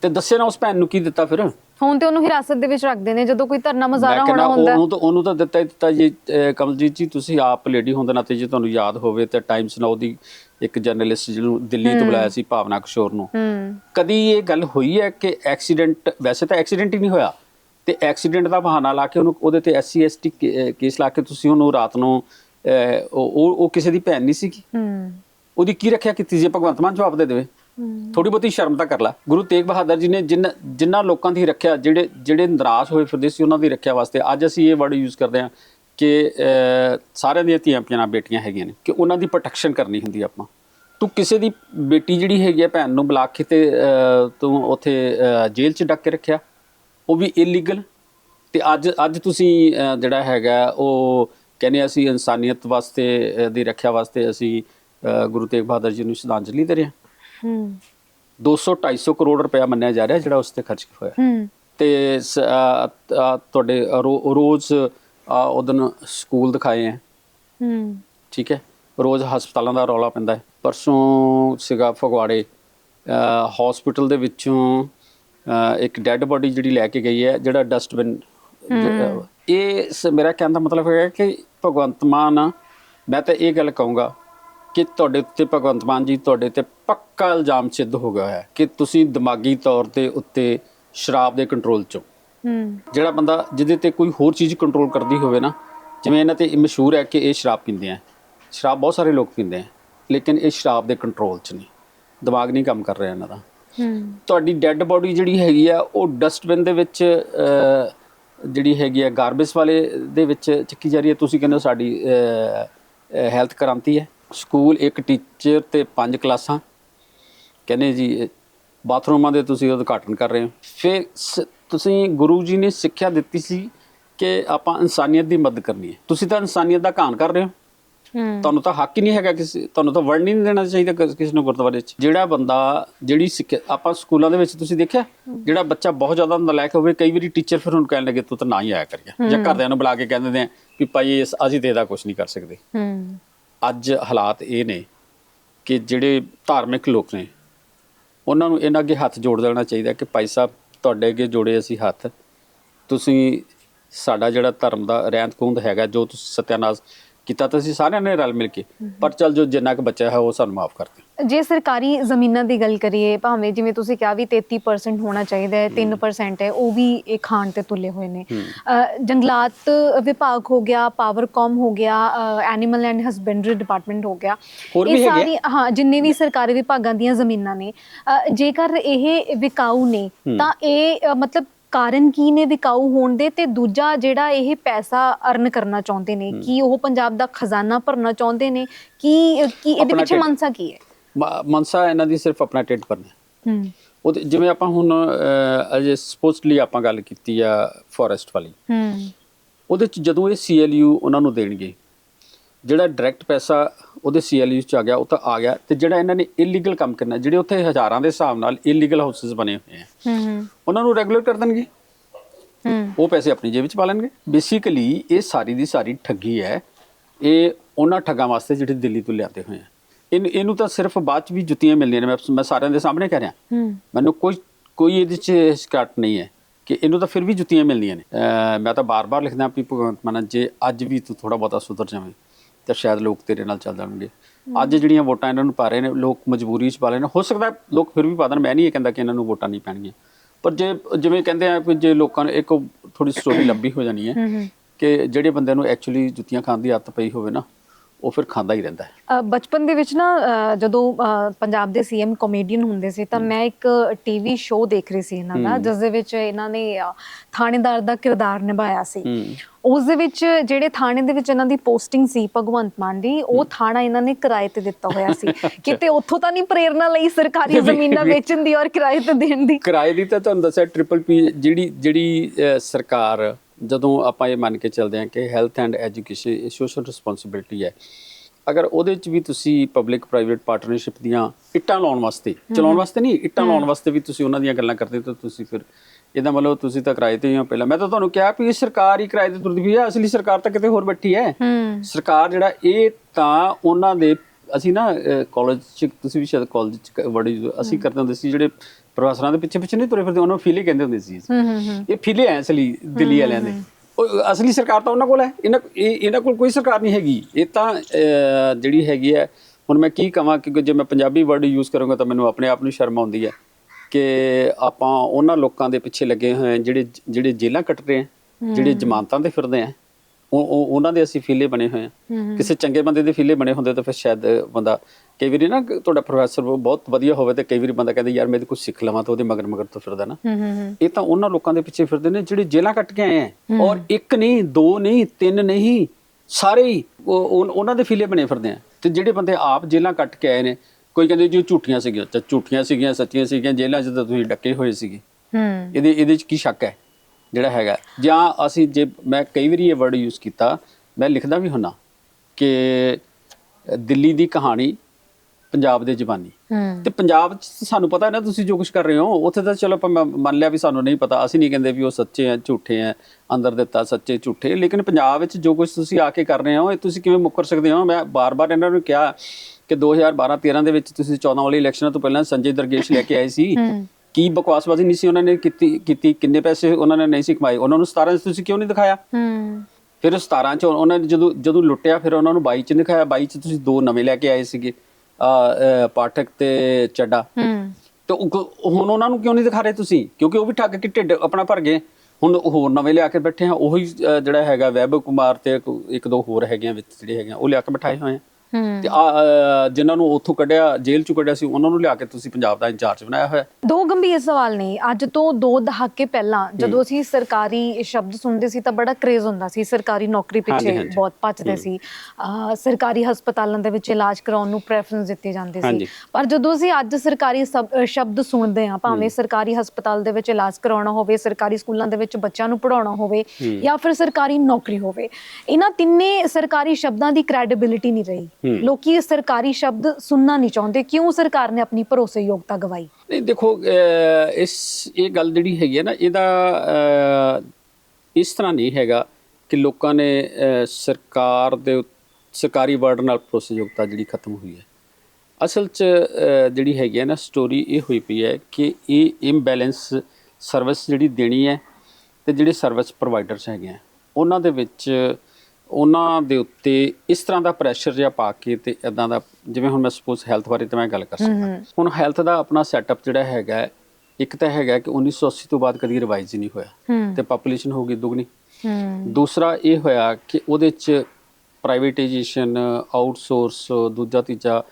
ਤੇ ਦੱਸਿਆ ਨਾ ਉਸ ਭੈਣ ਨੂੰ ਕੀ ਦਿੱਤਾ ਫਿਰ? ਹੁਣ ਤੇ ਉਹਨੂੰ ਹਿਰਾਸਤ ਦੇ ਵਿੱਚ ਰੱਖਦੇ ਨੇ ਜਦੋਂ ਕੋਈ ਧਰਨਾ ਕਹਿੰਦਾ ਹੋਣਾ ਹੁੰਦਾ। ਉਹਨੂੰ ਤਾਂ ਉਹਨੂੰ ਤਾਂ ਦਿੱਤਾ ਹੀ ਦਿੱਤਾ ਜੀ ਕਮਲਜੀਤ ਜੀ ਤੁਸੀਂ ਆਪ ਲੇਡੀ ਹੋਣ ਦੇ ਨਾਤੇ ਜੇ ਤੁਹਾਨੂੰ ਯਾਦ ਹੋਵੇ ਤੇ ਟਾਈਮਸ ਨਾਓ ਦੀ ਇੱਕ ਜਰਨਲਿਸਟ ਜਿਹਨੂੰ ਦਿੱਲੀ ਤੋਂ ਬੁਲਾਇਆ ਸੀ ਭਾਵਨਾ ਕਿਸ਼ੋਰ ਨੂੰ। ਕਦੀ ਇਹ ਗੱਲ ਹੋਈ ਹੈ ਕਿ ਐਕਸੀਡੈਂਟ ਵੈਸੇ ਤਾਂ ਐਕਸੀਡੈਂਟ ਹੀ ਨਹੀਂ ਹੋਇਆ? ਤੇ ਐਕਸੀਡੈਂਟ ਦਾ ਬਹਾਨਾ ਲਾ ਕੇ ਉਹਨੂੰ ਉਹਦੇ ਤੇ ਐਸਸੀ ਐਸਟੀ ਕੇਸ ਲਾ ਕੇ ਤੁਸੀਂ ਉਹਨੂੰ ਰਾਤ ਨੂੰ ਉਹ ਉਹ- ਕਿਸੇ ਦੀ ਭੈਣ ਨਹੀਂ ਸੀਗੀ। ਹੂੰ। ਉਹਦੀ ਕੀ ਰੱਖਿਆ ਕੀਤੀ ਜੇ ਭਗਵੰਤ ਮਾਨ ਜਵਾਬ ਦੇ ਦੇਵੇ। ਥੋੜੀ ਬਹੁਤੀ ਸ਼ਰਮ ਤਾਂ ਕਰ ਲੈ। ਗੁਰੂ ਤੇਗ ਬਹਾਦਰ ਜੀ ਨੇ ਜਿੰਨ ਜਿਨ੍ਹਾਂ ਲੋਕਾਂ ਦੀ ਰੱਖਿਆ ਜਿਹੜੇ ਜਿਹੜੇ ਨਿਰਾਸ਼ ਹੋਏ ਫਿਰਦੇ ਸੀ ਉਹਨਾਂ ਦੀ ਰੱਖਿਆ ਵਾਸਤੇ ਅੱਜ ਅਸੀਂ ਇਹ ਵਰਡ ਯੂਜ਼ ਕਰਦੇ ਹਾਂ ਕਿ ਸਾਰਿਆਂ ਦੀਆਂ ਧੀਆਂ ਪਿਆਰਾਂ ਬੇਟੀਆਂ ਹੈਗੀਆਂ ਨੇ ਕਿ ਉਹਨਾਂ ਦੀ ਪ੍ਰੋਟੈਕਸ਼ਨ ਕਰਨੀ ਹੁੰਦੀ ਆਪਾਂ। ਤੂੰ ਕਿਸੇ ਦੀ ਬੇਟੀ ਜਿਹੜੀ ਹੈਗੀ ਹੈ ਭੈਣ ਨੂੰ ਬੁਲਾ ਕੇ ਤੇ ਤੂੰ ਉੱਥੇ ਜੇਲ੍ਹ 'ਚ ਡੱਕ ਕੇ ਰੱਖਿਆ ਉਹ ਵੀ ਇਲੀਗਲ ਤੇ ਅੱਜ ਅੱਜ ਤੁਸੀਂ ਜਿਹੜਾ ਹੈਗਾ ਉਹ ਕਹਿੰਦੇ ਅਸੀਂ ਇਨਸਾਨੀਅਤ ਵਾਸਤੇ ਦੀ ਰੱਖਿਆ ਵਾਸਤੇ ਅਸੀਂ ਗੁਰੂ ਤੇਗ ਬਹਾਦਰ ਜੀ ਨੂੰ ਸ਼ਰਧਾਂਜਲੀ ਦੇ ਰਹੇ ਹਾਂ। ਹੂੰ। 200 250 ਕਰੋੜ ਰੁਪਇਆ ਮੰਨਿਆ ਜਾ ਰਿਹਾ ਜਿਹੜਾ ਉਸ ਤੇ ਖਰਚ ਹੋਇਆ। ਹੂੰ। ਤੇ ਤੁਹਾਡੇ ਰੋਜ਼ ਉਹਦਨ ਸਕੂਲ ਦਿਖਾਏ ਹੈ। ਹੂੰ। ਠੀਕ ਹੈ। ਰੋਜ਼ ਹਸਪਤਾਲਾਂ ਦਾ ਰੌਲਾ ਪੈਂਦਾ ਹੈ। ਪਰਸੋਂ ਸੀਗਾ ਫਗਵਾੜੇ ਹਸਪੀਟਲ ਦੇ ਵਿੱਚੋਂ ਇੱਕ ਡੈੱਡ ਬੋਡੀ ਜਿਹੜੀ ਲੈ ਕੇ ਗਈ ਹੈ ਜਿਹੜਾ ਡਸਟਬਿਨ ਇਹ ਮੇਰਾ ਕਹਿਣ ਦਾ ਮਤਲਬ ਹੈ ਕਿ ਭਗਵੰਤ ਮਾਨ ਮੈਂ ਤਾਂ ਇਹ ਗੱਲ ਕਹੂੰਗਾ ਕਿ ਤੁਹਾਡੇ ਉੱਤੇ ਭਗਵੰਤ ਮਾਨ ਜੀ ਤੁਹਾਡੇ ਤੇ ਪੱਕਾ ਇਲਜ਼ਾਮ ਸਿੱਧ ਹੋ ਗਿਆ ਹੈ ਕਿ ਤੁਸੀਂ ਦਿਮਾਗੀ ਤੌਰ ਤੇ ਉੱਤੇ ਸ਼ਰਾਬ ਦੇ ਕੰਟਰੋਲ ਚੋਂ ਹੂੰ। ਜਿਹੜਾ ਬੰਦਾ ਜਿਹਦੇ ਤੇ ਕੋਈ ਹੋਰ ਚੀਜ਼ ਕੰਟਰੋਲ ਕਰਦੀ ਹੋਵੇ ਨਾ ਜਿਵੇਂ ਇਹਨਾਂ ਤੇ ਮਸ਼ਹੂਰ ਹੈ ਕਿ ਇਹ ਸ਼ਰਾਬ ਪੀਂਦੇ ਆ ਸ਼ਰਾਬ ਬਹੁਤ ਸਾਰੇ ਲੋਕ ਪੀਂਦੇ ਆ ਲੇਕਿਨ ਇਹ ਸ਼ਰਾਬ ਦੇ ਕੰਟਰੋਲ 'ਚ ਨਹੀਂ। ਦਿਮਾਗ ਨਹੀਂ ਕੰਮ ਕਰ ਰਿਹਾ ਇਹਨਾਂ ਦਾ। ਹੂੰ। ਤੁਹਾਡੀ ਡੈੱਡ ਬੋਡੀ ਜਿਹੜੀ ਹੈਗੀ ਆ ਉਹ ਡਸਟਬਿਨ ਦੇ ਵਿੱਚ ਜਿਹੜੀ ਹੈਗੀ ਆ ਗਾਰਬੇਜ ਵਾਲੇ ਦੇ ਵਿੱਚ ਚੱਕੀ ਜਾ ਰਹੀ ਹੈ। ਤੁਸੀਂ ਕਹਿੰਦੇ ਹੋ ਸਾਡੀ ਹੈਲਥ ਕ੍ਰਾਂਤੀ ਹੈ। ਸਕੂਲ ਇੱਕ ਟੀਚਰ ਤੇ ਪੰਜ ਕਲਾਸਾਂ। ਕਹਿੰਦੇ ਜੀ, ਬਾਥਰੂਮਾਂ ਦੇ ਤੁਸੀਂ ਉਦਘਾਟਨ ਕਰ ਰਹੇ ਹੋ। ਫਿਰ ਸ- ਤੁਸੀਂ ਗੁਰੂ ਜੀ ਨੇ ਸਿੱਖਿਆ ਦਿੱਤੀ ਸੀ ਕਿ ਆਪਾਂ ਇਨਸਾਨੀਅਤ ਦੀ ਮਦਦ ਕਰਨੀ ਹੈ। ਤੁਸੀਂ ਤਾਂ ਇਨਸਾਨੀਅਤ ਦਾ ਘਾਣ ਕਰ ਰਹੇ ਹੋ। ਤੁਹਾਨੂੰ ਤਾਂ ਹੱਕ ਹੀ ਨਹੀਂ ਹੈਗਾ ਕਿਸੇ ਤੁਹਾਨੂੰ ਤਾਂ ਵਰਡ ਨਹੀਂ ਦੇਣਾ ਚਾਹੀਦਾ ਕਿਸ- ਨੂੰ ਗੁਰਦੁਆਰੇ 'ਚ। ਜਿਹੜਾ ਬੰਦਾ ਜਿਹੜੀ ਆਪਾਂ ਸਕੂਲਾਂ ਦੇ ਵਿੱਚ ਤੁਸੀਂ ਦੇਖਿਆ ਜਿਹੜਾ ਬੱਚਾ ਬਹੁਤ ਜ਼ਿਆਦਾ ਨਲਾਇਕ ਹੋਵੇ ਕਈ ਵਾਰੀ ਟੀਚਰ ਫਿਰ ਉਹਨੂੰ ਕਹਿਣ ਲੱਗੇ ਤੂੰ ਤਾਂ ਨਾ ਹੀ ਆਇਆ ਕਰੀਆ ਜਾਂ ਘਰਦਿਆਂ ਨੂੰ ਬੁਲਾ ਕੇ ਕਹਿੰਦੇ ਨੇ ਵੀ ਭਾਈ ਇਸ- ਅਸੀਂ ਤੇ ਇਹਦਾ ਕੁਝ ਨਹੀਂ ਕਰ ਸਕਦੇ। ਅੱਜ ਹਾਲਾਤ ਇਹ ਨੇ ਕਿ ਜਿਹੜੇ ਧਾਰਮਿਕ ਲੋਕ ਨੇ ਉਹਨਾਂ ਨੂੰ ਇਹਨਾਂ ਅੱਗੇ ਹੱਥ ਜੋੜ ਦੇਣਾ ਚਾਹੀਦਾ ਕਿ ਭਾਈ ਸਾਹਿਬ ਤੁਹਾਡੇ ਅੱਗੇ ਜੋੜੇ ਅਸੀਂ ਹੱਥ। ਤੁਸੀਂ ਸਾਡਾ ਜਿਹੜਾ ਧਰਮ ਦਾ ਰਹਿੰਦ ਖੂੰਦ ਹੈਗਾ ਜੋ ਤੁਸੀਂ ਸਤਿਆਨਾਸ਼ ਕੀਤਾ ਤੁਸੀਂ ਸਾਰਿਆਂ ਨੇ ਰਲ ਮਿਲ ਕੇ। ਪਰ ਚਲ ਜੋ ਜਿੰਨਾ ਕੁ ਬਚਿਆ ਹੈ ਉਹ ਸਾਨੂੰ ਮਾਫ ਕਰ ਦਿਓ ਜੇ ਸਰਕਾਰੀ ਜ਼ਮੀਨਾਂ ਦੀ ਗੱਲ ਕਰੀਏ ਭਾਵੇਂ ਜਿਵੇਂ ਤੁਸੀਂ ਕਿਹਾ ਵੀ 33% ਹੋਣਾ ਚਾਹੀਦਾ ਹੈ 3% ਹੈ ਉਹ ਵੀ ਇਹ ਖਾਣ ਤੇ ਤੁਲੇ ਹੋਏ ਨੇ। ਅ, ਜੰਗਲਾਤ ਵਿਭਾਗ ਹੋ ਗਿਆ ਪਾਵਰਕਾਮ ਹੋ ਗਿਆ ਐਨੀਮਲ ਐਂਡ ਹਸਬੈਂਡਰੀ ਡਿਪਾਰਟਮੈਂਟ ਹੋ ਗਿਆ। ਹੋਰ ਇਹ ਵੀ ਹੈਗੇ ਆ? ਸਾਰੀ ਹਾਂ ਜਿੰਨੇ ਵੀ ਸਰਕਾਰੀ ਵਿਭਾਗਾਂ ਦੀਆਂ ਜ਼ਮੀਨਾਂ ਨੇ ਅ, ਜੇਕਰ ਇਹ ਵਿਕਾਊ ਨੇ ਤਾਂ ਇਹ ਅ, ਮਤਲਬ ਕਾਰਨ ਕੀ ਨੇ ਵਿਕਾਊ ਹੋਣ ਦੇ ਤੇ ਦੂਜਾ ਜਿਹੜਾ ਇਹ ਪੈਸਾ ਅਰਨ ਕਰਨਾ ਚਾਹੁੰਦੇ ਨੇ ਕੀ ਉਹ ਪੰਜਾਬ ਦਾ ਖਜ਼ਾਨਾ ਭਰਨਾ ਚਾਹੁੰਦੇ ਨੇ ਕੀ ਕੀ ਇਹਦੇ ਪਿੱਛੇ। ਮਨਸਾ ਕੀ ਹੈ? ਮਨਸਾ ਇਹਨਾਂ ਦੀ ਸਿਰਫ ਆਪਣਾ ਢਿੱਡ ਭਰਨਾ ਹੈ। ਉਹ ਜਿਵੇਂ ਆਪਾਂ ਹੁਣ ਅਜੇ ਸਪੋਜ਼ਟਲੀ ਆਪਾਂ ਗੱਲ ਕੀਤੀ ਆ ਫੋਰੈਸਟ ਵਾਲੀ। ਹੂੰ। ਉਹਦੇ ਚ ਜਦੋਂ ਇਹ ਸੀਐਲਯੂ ਉਹਨਾਂ ਨੂੰ ਦੇਣਗੇ ਜਿਹੜਾ ਡਾਇਰੈਕਟ ਪੈਸਾ ਉਹਦੇ ਸੀਐਲਯੂ ਚ ਆ ਗਿਆ ਉਹ ਤਾਂ ਆ ਗਿਆ ਤੇ ਜਿਹੜਾ ਇਹਨਾਂ ਨੇ ਇਲੀਗਲ ਕੰਮ ਕਰਨਾ ਜਿਹੜੇ ਉੱਥੇ ਹਜ਼ਾਰਾਂ ਦੇ ਹਿਸਾਬ ਨਾਲ ਇਲੀਗਲ ਹਾਊਸਸ ਬਣੇ ਹੋਏ ਆ ਹੂੰ ਹੂੰ। ਉਹਨਾਂ ਨੂੰ ਰੈਗੂਲਰ ਕਰ ਦੇਣਗੇ। ਹੂੰ। ਉਹ ਪੈਸੇ ਆਪਣੀ ਜੇਬ ਵਿੱਚ ਪਾ ਲੈਣਗੇ। ਬੇਸਿਕਲੀ ਇਹ ਸਾਰੀ ਦੀ ਸਾਰੀ ਠੱਗੀ ਹੈ। ਇਹ ਉਹਨਾਂ ਠੱਗਾਂ ਵਾਸਤੇ ਜਿਹੜੇ ਦਿੱਲੀ ਤੋਂ ਲਿਆਦੇ ਹੋਏ ਆ। ਇਹਨੂੰ ਇਹਨੂੰ ਤਾਂ ਸਿਰਫ ਬਾਅਦ ਚ ਵੀ ਜੁੱਤੀਆਂ ਮਿਲਣੀਆਂ ਨੇ। ਮੈਂ ਮੈਂ ਸਾਰਿਆਂ ਦੇ ਸਾਹਮਣੇ ਕਹਿ ਰਿਹਾ। ਹੂੰ। ਮੈਨੂੰ ਕੋਈ ਕੋਈ ਇਹਦੇ ਚ ਸਕਾਟ ਨਹੀਂ ਹੈ ਕਿ ਇਹਨੂੰ ਤਾਂ ਫਿਰ ਵੀ ਜੁੱਤੀਆਂ ਮਿਲਣੀਆਂ ਨੇ। ਮੈਂ ਤਾਂ ਬਾਰ-ਬਾਰ ਲਿਖਦਾ ਆਪਣੀ ਭਗਵੰਤ ਮਾਨ ਜੇ ਅੱਜ ਵੀ ਤੂੰ ਥੋੜਾ ਬਹੁਤਾ ਸੁਧਰ ਜਾਵੇਂ ਤਾਂ ਸ਼ਾਇਦ ਲੋਕ ਤੇਰੇ ਨਾਲ ਚੱਲ ਜਾਣਗੇ। ਅੱਜ ਜਿਹੜੀਆਂ ਵੋਟਾਂ ਇਹਨਾਂ ਨੂੰ ਪਾ ਰਹੇ ਨੇ ਲੋਕ ਮਜਬੂਰੀ 'ਚ ਪਾ ਰਹੇ ਨੇ। ਹੋ ਸਕਦਾ ਲੋਕ ਫਿਰ ਵੀ ਪਾ ਦੇਣ। ਮੈਂ ਨਹੀਂ ਇਹ ਕਹਿੰਦਾ ਕਿ ਇਹਨਾਂ ਨੂੰ ਵੋਟਾਂ ਨਹੀਂ ਪੈਣਗੀਆਂ। ਪਰ ਜੇ ਜਿਵੇਂ ਕਹਿੰਦੇ ਆ ਕਿ ਜੇ ਲੋਕਾਂ ਨੂੰ ਇੱਕ ਥੋੜੀ ਸਟੋਰੀ ਲੰਬੀ ਹੋ ਜਾਣੀ ਹੂੰ ਕਿ ਜਿਹੜੇ ਬੰਦੇ ਨੂੰ ਐਕਚੁਅਲੀ ਜੁੱਤੀਆਂ ਖਾਣ ਦੀ ਆਦਤ ਪਈ ਹੋਵੇ ਨਾ ਉਹ ਫਿਰ ਖਾਂਦਾ ਹੀ ਰਹਿੰਦਾ ਹੈ। ਬਚਪਨ ਦੇ ਵਿੱਚ ਨਾ ਜਦੋਂ ਪੰਜਾਬ ਦੇ ਸੀਐਮ ਕਾਮੇਡੀਅਨ ਹੁੰਦੇ ਸੀ ਤਾਂ ਮੈਂ ਇੱਕ ਟੀਵੀ ਸ਼ੋਅ ਦੇਖ ਰਹੀ ਸੀ ਇਹਨਾਂ ਦਾ ਜਿਸ ਦੇ ਵਿੱਚ ਇਹਨਾਂ ਨੇ ਥਾਣੇਦਾਰ ਦਾ ਕਿਰਦਾਰ ਨਿਭਾਇਆ ਸੀ। ਉਸ ਦੇ ਵਿੱਚ ਜਿਹੜੇ ਥਾਣੇ ਦੇ ਵਿੱਚ ਇਹਨਾਂ ਦੀ ਪੋਸਟਿੰਗ ਸੀ ਭਗਵੰਤ ਮਾਨ ਦੀ ਉਹ ਥਾਣਾ ਇਹਨਾਂ ਨੇ ਕਿਰਾਏ ਤੇ ਦਿੱਤਾ ਹੋਇਆ ਸੀ। *laughs* ਕਿਤੇ ਉੱਥੋਂ ਤਾਂ ਨਹੀਂ ਪ੍ਰੇਰਣਾ ਲਈ ਸਰਕਾਰੀ ਜ਼ਮੀਨਾਂ ਵੇਚਣ ਦੀ ਔਰ ਕਿਰਾਏ ਤੇ ਦੇਣ ਦੀ? ਕਿਰਾਏ ਦੀ ਤਾਂ ਤੁਹਾਨੂੰ ਦੱਸਿਆ ਟ੍ਰਿਪਲ ਪੀ ਜਿਹੜੀ ਜਿਹੜੀ ਸਰਕਾਰ ਜਦੋਂ ਆਪਾਂ ਇਹ ਮੰਨ ਕੇ ਚੱਲਦੇ ਹਾਂ ਕਿ ਹੈਲਥ ਐਂਡ ਐਜੂਕੇਸ਼ਨ ਇਹ ਸੋਸ਼ਲ ਰਿਸਪੌਂਸਿਬਿਲਟੀ ਹੈ। ਅਗਰ ਉਹਦੇ ਚ ਵੀ ਤੁਸੀਂ ਪਬਲਿਕ ਪ੍ਰਾਈਵੇਟ ਪਾਰਟਨਰਸ਼ਿਪ ਦੀਆਂ ਇੱਟਾਂ ਲਾਉਣ ਵਾਸਤੇ ਚਲਾਉਣ ਵਾਸਤੇ ਨਹੀਂ ਇੱਟਾਂ ਲਾਉਣ ਵਾਸਤੇ ਵੀ ਤੁਸੀਂ ਉਹਨਾਂ ਦੀਆਂ ਗੱਲਾਂ ਕਰਦੇ ਹੋ ਤਾਂ ਤੁਸੀਂ ਫਿਰ ਇਹਦਾ ਮਤਲਬ ਤੁਸੀਂ ਤਾਂ ਕਿਰਾਏ ਤੇ ਹੀ ਹੋ ਪਹਿਲਾਂ। ਮੈਂ ਤਾਂ ਤੁਹਾਨੂੰ ਕਿਹਾ ਵੀ ਸਰਕਾਰ ਹੀ ਕਿਰਾਏ ਤੇ ਤੁਰਦੀ ਪਈ ਹੈ ਅਸਲੀ ਸਰਕਾਰ ਤਾਂ ਕਿਤੇ ਹੋਰ ਬੈਠੀ ਹੈ। ਹੂੰ ਸਰਕਾਰ ਜਿਹੜਾ ਇਹ ਤਾਂ ਉਹਨਾਂ ਦੇ ਅਸੀਂ ਨਾ ਕਾਲਜ ਚ ਤੁਸੀਂ ਵੀ ਸ਼ਾਇਦ ਕਾਲਜ ਚ ਬੜੀ ਅਸੀਂ ਕਰਦੇ ਹੁੰਦੇ ਸੀ ਜਿਹੜੇ ਪ੍ਰੋਫੈਸਰਾਂ ਦੇ ਪਿੱਛੇ ਪਿੱਛੇ ਨਹੀਂ ਤੁਰੇ ਫਿਰਦੇ ਉਹਨਾਂ ਨੂੰ ਫੀਲੇ ਕਹਿੰਦੇ ਹੁੰਦੇ ਸੀ ਇਹ ਫਿਲੇ ਐ ਅਸਲੀ ਦਿੱਲੀ ਵਾਲਿਆਂ ਦੇ। ਅਸਲੀ ਸਰਕਾਰ ਤਾਂ ਉਹਨਾਂ ਕੋਲ ਹੈ ਇਹਨਾਂ ਇਹ ਇਹਨਾਂ ਕੋਲ ਕੋਈ ਸਰਕਾਰ ਨਹੀਂ ਹੈਗੀ। ਇਹ ਤਾਂ ਜਿਹੜੀ ਹੈਗੀ ਹੈ ਹੁਣ ਮੈਂ ਕੀ ਕਹਾਂ ਕਿ ਜੇ ਮੈਂ ਪੰਜਾਬੀ ਵਰਡ ਯੂਜ਼ ਕਰੂੰਗਾ ਤਾਂ ਮੈਨੂੰ ਆਪਣੇ ਆਪ ਨੂੰ ਸ਼ਰਮ ਆਉਂਦੀ ਹੈ ਕਿ ਆਪਾਂ ਉਹਨਾਂ ਲੋਕਾਂ ਦੇ ਪਿੱਛੇ ਲੱਗੇ ਹੋਏ ਹਾਂ ਜਿਹੜੇ ਜਿਹੜੇ ਜੇਲ੍ਹਾਂ ਕੱਟ ਰਹੇ ਆ ਜਿਹੜੇ ਜ਼ਮਾਨਤਾਂ ਤੇ ਫਿਰਦੇ ਆ ਉਹ ਉਹ- ਉਹਨਾਂ ਦੇ ਅਸੀਂ ਫੀਲੇ ਬਣੇ ਹੋਏ ਆ ਕਿਸੇ ਚੰਗੇ ਬੰਦੇ ਦੇ ਫੀਲੇ ਬਣੇ ਹੁੰਦੇ ਤਾਂ ਫਿਰ ਸ਼ਾਇਦ ਬੰਦਾ ਕਈ ਵਾਰੀ ਨਾ ਤੁਹਾਡਾ ਪ੍ਰੋਫੈਸਰ ਬਹੁਤ ਵਧੀਆ ਹੋਵੇ ਤੇ ਕਈ ਵਾਰੀ ਬੰਦਾ ਕਹਿੰਦਾ ਯਾਰ ਮੈਂ ਤੇ ਕੁਝ ਸਿੱਖ ਲਵਾਂ ਤਾਂ ਉਹਦੇ ਮਗਰ ਮਗਰ ਤੋਂ ਫਿਰਦਾ ਨਾ। ਇਹ ਤਾਂ ਉਹਨਾਂ ਲੋਕਾਂ ਦੇ ਪਿੱਛੇ ਫਿਰਦੇ ਨੇ ਜਿਹੜੇ ਜੇਲਾਂ ਕੱਟ ਕੇ ਆਏ ਆ। ਔਰ ਇੱਕ ਨਹੀਂ ਦੋ ਨਹੀਂ ਤਿੰਨ ਨਹੀਂ ਸਾਰੇ ਹੀ ਉਹਨਾਂ ਦੇ ਫੀਲੇ ਬਣੇ ਫਿਰਦੇ ਆ। ਤੇ ਜਿਹੜੇ ਬੰਦੇ ਆਪ ਜੇਲਾਂ ਕੱਟ ਕੇ ਆਏ ਨੇ ਕੋਈ ਕਹਿੰਦੇ ਜੀ ਝੂਠੀਆਂ ਸੀਗੀਆਂ ਤਾਂ ਝੂਠੀਆਂ ਸੀਗੀਆਂ ਸੱਚੀਆਂ ਸੀਗੀਆਂ ਜੇਲਾਂ 'ਚ ਤਾਂ ਤੁਸੀਂ ਡੱਕੇ ਹੋਏ ਸੀਗੇ। ਇਹਦੇ ਇਹਦੇ 'ਚ ਕੀ ਸ਼ੱਕ ਹੈ ਜਿਹੜਾ ਹੈਗਾ? ਜਾਂ ਅਸੀਂ ਜੇ ਮੈਂ ਕਈ ਵਾਰੀ ਇਹ ਵਰਡ ਯੂਜ਼ ਕੀਤਾ ਮੈਂ ਲਿਖਦਾ ਵੀ ਹੁੰਨਾ ਕਿ ਦਿੱਲੀ ਦੀ ਕਹਾਣੀ ਪੰਜਾਬ ਦੇ ਜ਼ਬਾਨੀ ਹੂੰ। ਤੇ ਪੰਜਾਬ ਚ ਸਾਨੂੰ ਪਤਾ ਹੈ ਨਾ ਤੁਸੀਂ ਜੋ ਕੁਝ ਕਰ ਰਹੇ ਹੋ ਉੱਥੇ ਤਾਂ ਚਲੋ ਆਪਾਂ ਮੰਨ ਲਿਆ ਵੀ ਸਾਨੂੰ ਨਹੀਂ ਪਤਾ। ਅਸੀਂ ਨਹੀਂ ਕਹਿੰਦੇ ਵੀ ਉਹ ਸੱਚੇ ਆ ਝੂਠੇ ਆ ਅੰਦਰ ਦਿੱਤਾ ਸੱਚੇ ਝੂਠੇ। ਲੇਕਿਨ ਪੰਜਾਬ ਵਿੱਚ ਜੋ ਕੁਝ ਤੁਸੀਂ ਆ ਕੇ ਕਰ ਰਹੇ ਹੋ ਇਹ ਤੁਸੀਂ ਕਿਵੇਂ ਮੁੱਕਰ ਸਕਦੇ ਹੋ? ਮੈਂ ਬਾਰ-ਬਾਰ ਇਹਨਾਂ ਨੂੰ ਕਿਹਾ ਕਿ 2012-13 ਦੇ ਵਿੱਚ ਤੁਸੀਂ 14 ਵਾਲੀ ਇਲੈਕਸ਼ਨਾਂ ਤੋਂ ਪਹਿਲਾਂ ਸੰਜੇ ਦਰਗੇਸ਼ ਲੈ ਕੇ ਆਏ ਸੀ। ਕੀ ਬਕਵਾਸਬਾਜ਼ੀ ਨਹੀਂ ਸੀ ਉਹਨਾਂ ਨੇ ਕੀਤੀ ਕੀਤੀ? ਕਿੰਨੇ ਪੈਸੇ ਉਹਨਾਂ ਨੇ ਨਹੀਂ ਸੀ ਕਮਾਏ? ਉਹਨਾਂ ਨੂੰ 17 ਚ ਤੁਸੀਂ ਕਿਉਂ ਨਹੀਂ ਦਿਖਾਇਆ? ਫਿਰ 17 ਚ ਉਹਨਾਂ ਨੇ ਜਦੋਂ ਜਦੋਂ ਲੁੱਟਿਆ ਫਿਰ ਉਹਨਾਂ ਨੂੰ 22 ਚ ਦਿਖਾਇਆ। 22 ਚ ਤੁਸੀਂ ਦੋ ਨਵੇਂ ਲੈ ਕੇ ਆਏ ਸੀਗੇ। ਪਾਠਕ ਤੇ ਚੱਡਾ। ਤੇ ਹੁਣ ਉਹਨਾਂ ਨੂੰ ਕਿਉਂ ਨਹੀਂ ਦਿਖਾ ਰਹੇ ਤੁਸੀਂ? ਕਿਉਂਕਿ ਉਹ ਵੀ ਠੱਗ ਕੇ ਢਿੱਡ ਆਪਣਾ ਭਰ ਗਏ। ਹੁਣ ਹੋਰ ਨਵੇਂ ਲਿਆ ਕੇ ਬੈਠੇ ਆ ਉਹੀ ਜਿਹੜਾ ਹੈਗਾ ਵੈਭਵ ਕੁਮਾਰ ਤੇ ਇੱਕ- ਦੋ ਹੋਰ ਹੈਗੇ ਆ ਵਿੱਚ ਜਿਹੜੇ ਹੈਗੇ ਆ ਉਹ ਲਿਆ ਕੇ ਬਿਠਾਏ ਹੋਏ ਆ। ਤੇ ਆ ਜਿਨ੍ਹਾਂ ਨੂੰ ਉੱਥੋਂ ਕੱਢਿਆ ਜੇਲ੍ਹ ਚੋਂ ਕੱਢਿਆ ਸੀ ਉਹਨਾਂ ਨੂੰ ਲਿਆ ਕੇ ਤੁਸੀਂ ਪੰਜਾਬ ਦਾ ਇੰਚਾਰਜ ਬਣਾਇਆ ਹੋਇਆ? ਦੋ ਗੰਭੀਰ ਸਵਾਲ ਨੇ। ਅੱਜ ਤੋਂ ਦੋ ਦਹਾਕੇ ਪਹਿਲਾਂ ਜਦੋਂ ਅਸੀਂ ਸਰਕਾਰੀ ਸ਼ਬਦ ਸੁਣਦੇ ਸੀ ਤਾਂ ਬੜਾ ਕ੍ਰੇਜ਼ ਹੁੰਦਾ ਸੀ। ਸਰਕਾਰੀ ਨੌਕਰੀ ਪਿੱਛੇ। ਬਹੁਤ ਭੱਜਦੇ ਸੀ। ਸਰਕਾਰੀ ਹਸਪਤਾਲਾਂ ਦੇ ਵਿੱਚ ਇਲਾਜ ਕਰਾਉਣ ਨੂੰ ਪ੍ਰੈਫਰੈਂਸ ਦਿੱਤੇ ਜਾਂਦੇ ਸੀ। ਪਰ ਜਦੋਂ ਅਸੀਂ ਅੱਜ ਸਰਕਾਰੀ ਸ਼ਬਦ ਸੁਣਦੇ ਹਾਂ ਭਾਵੇਂ ਸਰਕਾਰੀ ਹਸਪਤਾਲ ਦੇ ਵਿੱਚ ਇਲਾਜ ਕਰਾਉਣਾ ਹੋਵੇ ਸਰਕਾਰੀ ਸਕੂਲਾਂ ਦੇ ਵਿੱਚ ਬੱਚਿਆਂ ਨੂੰ ਪੜਾਉਣਾ ਹੋਵੇ ਜਾਂ ਫਿਰ ਸਰਕਾਰੀ ਨੌਕਰੀ ਹੋਵੇ ਇਹਨਾਂ ਤਿੰਨੇ ਸਰਕਾਰੀ ਸ਼ਬਦਾਂ ਦੀ ਕ੍ਰੈਡੀਬਿਲਿਟੀ ਨਹੀਂ ਰਹੀ। ਲੋਕੀ ਸਰਕਾਰੀ ਸ਼ਬਦ ਸੁਣਨਾ ਨਹੀਂ ਚਾਹੁੰਦੇ। ਕਿਉਂ ਸਰਕਾਰ ਨੇ ਆਪਣੀ ਭਰੋਸੇਯੋਗਤਾ ਗਵਾਈ? ਨਹੀਂ ਦੇਖੋ ਇਸ ਇਹ ਗੱਲ ਜਿਹੜੀ ਹੈਗੀ ਹੈ ਨਾ ਇਹਦਾ ਇਸ ਤਰ੍ਹਾਂ ਨਹੀਂ ਹੈਗਾ ਕਿ ਲੋਕਾਂ ਨੇ ਸਰਕਾਰ ਦੇ ਸਰਕਾਰੀ ਵਰਡ ਨਾਲ ਭਰੋਸੇਯੋਗਤਾ ਜਿਹੜੀ ਖਤਮ ਹੋਈ ਹੈ। ਅਸਲ 'ਚ ਜਿਹੜੀ ਹੈਗੀ ਹੈ ਨਾ ਸਟੋਰੀ ਇਹ ਹੋਈ ਪਈ ਹੈ ਕਿ ਇਹ ਇੰਬੈਲੈਂਸ ਸਰਵਿਸ ਜਿਹੜੀ ਦੇਣੀ ਹੈ ਤੇ ਜਿਹੜੇ ਸਰਵਿਸ ਪ੍ਰੋਵਾਈਡਰਸ ਹੈਗੇ ਆ ਉਹਨਾਂ ਦੇ ਵਿੱਚ ਉਹਨਾਂ ਦੇ ਉੱਤੇ ਇਸ ਤਰ੍ਹਾਂ ਦਾ ਪ੍ਰੈਸ਼ਰ ਜਿਹਾ ਪਾ ਕੇ ਤੇ ਇਦਾਂ ਦਾ ਜਿਵੇਂ ਹੁਣ ਮੈਂ ਸਪੋਜ਼ ਹੈਲਥ ਬਾਰੇ ਤਾਂ ਮੈਂ ਗੱਲ ਕਰ ਸਕਦਾ। ਹੁਣ ਹੈਲਥ ਦਾ ਆਪਣਾ ਸੈਟਅਪ ਜਿਹੜਾ ਹੈਗਾ ਇੱਕ ਤਾਂ ਹੈਗਾ ਕਿ 1980 ਤੋਂ ਬਾਅਦ ਕਦੀ ਰਿਵਾਈਜ਼ ਹੀ ਨਹੀਂ ਹੋਇਆ। ਤੇ ਪਾਪੂਲੇਸ਼ਨ ਹੋ ਗਈ ਦੁੱਗਣੀ। ਦੂਸਰਾ ਇਹ ਹੋਇਆ ਕਿ ਉਹਦੇ ਚ ਪ੍ਰਾਈਵੇਟਾਈਜੇਸ਼ਨ ਆਊਟਸੋਰਸ ਦੂਜਾ ਤੀਜਾ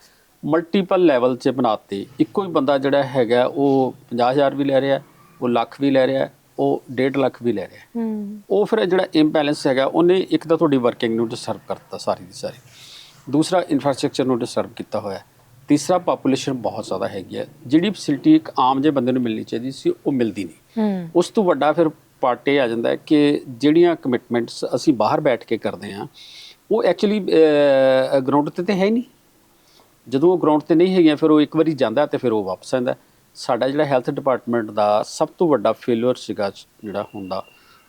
ਮਲਟੀਪਲ ਲੈਵਲ 'ਚ ਬਣਾਤੇ। ਇੱਕੋ ਹੀ ਬੰਦਾ ਜਿਹੜਾ ਹੈਗਾ ਉਹ 50000 ਵੀ ਲੈ ਰਿਹਾ ਉਹ ਲੱਖ ਵੀ ਲੈ ਰਿਹਾ ਉਹ 1.5 ਲੱਖ ਵੀ ਲੈ ਰਿਹਾ। ਹੂੰ। ਉਹ ਫਿਰ ਜਿਹੜਾ ਇੰਬੈਲੈਂਸ ਹੈਗਾ ਉਹਨੇ ਇੱਕ ਤਾਂ ਤੁਹਾਡੀ ਵਰਕਿੰਗ ਨੂੰ ਡਿਸਟਰਬ ਕਰਤਾ ਸਾਰੀ ਦੀ ਸਾਰੀ। ਦੂਸਰਾ ਇਨਫਰਾਸਟ੍ਰਕਚਰ ਨੂੰ ਡਿਸਟਰਬ ਕੀਤਾ ਹੋਇਆ। ਤੀਸਰਾ ਪਾਪੂਲੇਸ਼ਨ ਬਹੁਤ ਜ਼ਿਆਦਾ ਹੈਗੀ ਹੈ। ਜਿਹੜੀ ਫੈਸਿਲਿਟੀ ਇੱਕ ਆਮ ਜਿਹੇ ਬੰਦੇ ਨੂੰ ਮਿਲਣੀ ਚਾਹੀਦੀ ਸੀ ਉਹ ਮਿਲਦੀ ਨਹੀਂ। ਉਸ ਤੋਂ ਵੱਡਾ ਫਿਰ ਪਾਰਟ ਇਹ ਆ ਜਾਂਦਾ ਕਿ ਜਿਹੜੀਆਂ ਕਮਿਟਮੈਂਟਸ ਅਸੀਂ ਬਾਹਰ ਬੈਠ ਕੇ ਕਰਦੇ ਹਾਂ ਉਹ ਐਕਚੁਅਲੀ ਗਰਾਊਂਡ ਤੇ ਤੇ ਹੈ ਹੀ ਨਹੀਂ। ਜਦੋਂ ਉਹ ਗਰਾਊਂਡ ਤੇ ਨਹੀਂ ਹੈਗੀਆਂ ਫਿਰ ਉਹ ਇੱਕ ਵਾਰੀ ਜਾਂਦਾ ਤੇ ਫਿਰ ਉਹ ਵਾਪਸ ਆਉਂਦਾ। ਸਾਡਾ ਜਿਹੜਾ ਹੈਲਥ ਡਿਪਾਰਟਮੈਂਟ ਦਾ ਸਭ ਤੋਂ ਵੱਡਾ ਫੇਲਿਅਰ ਸੀਗਾ ਜਿਹੜਾ ਹੁੰਦਾ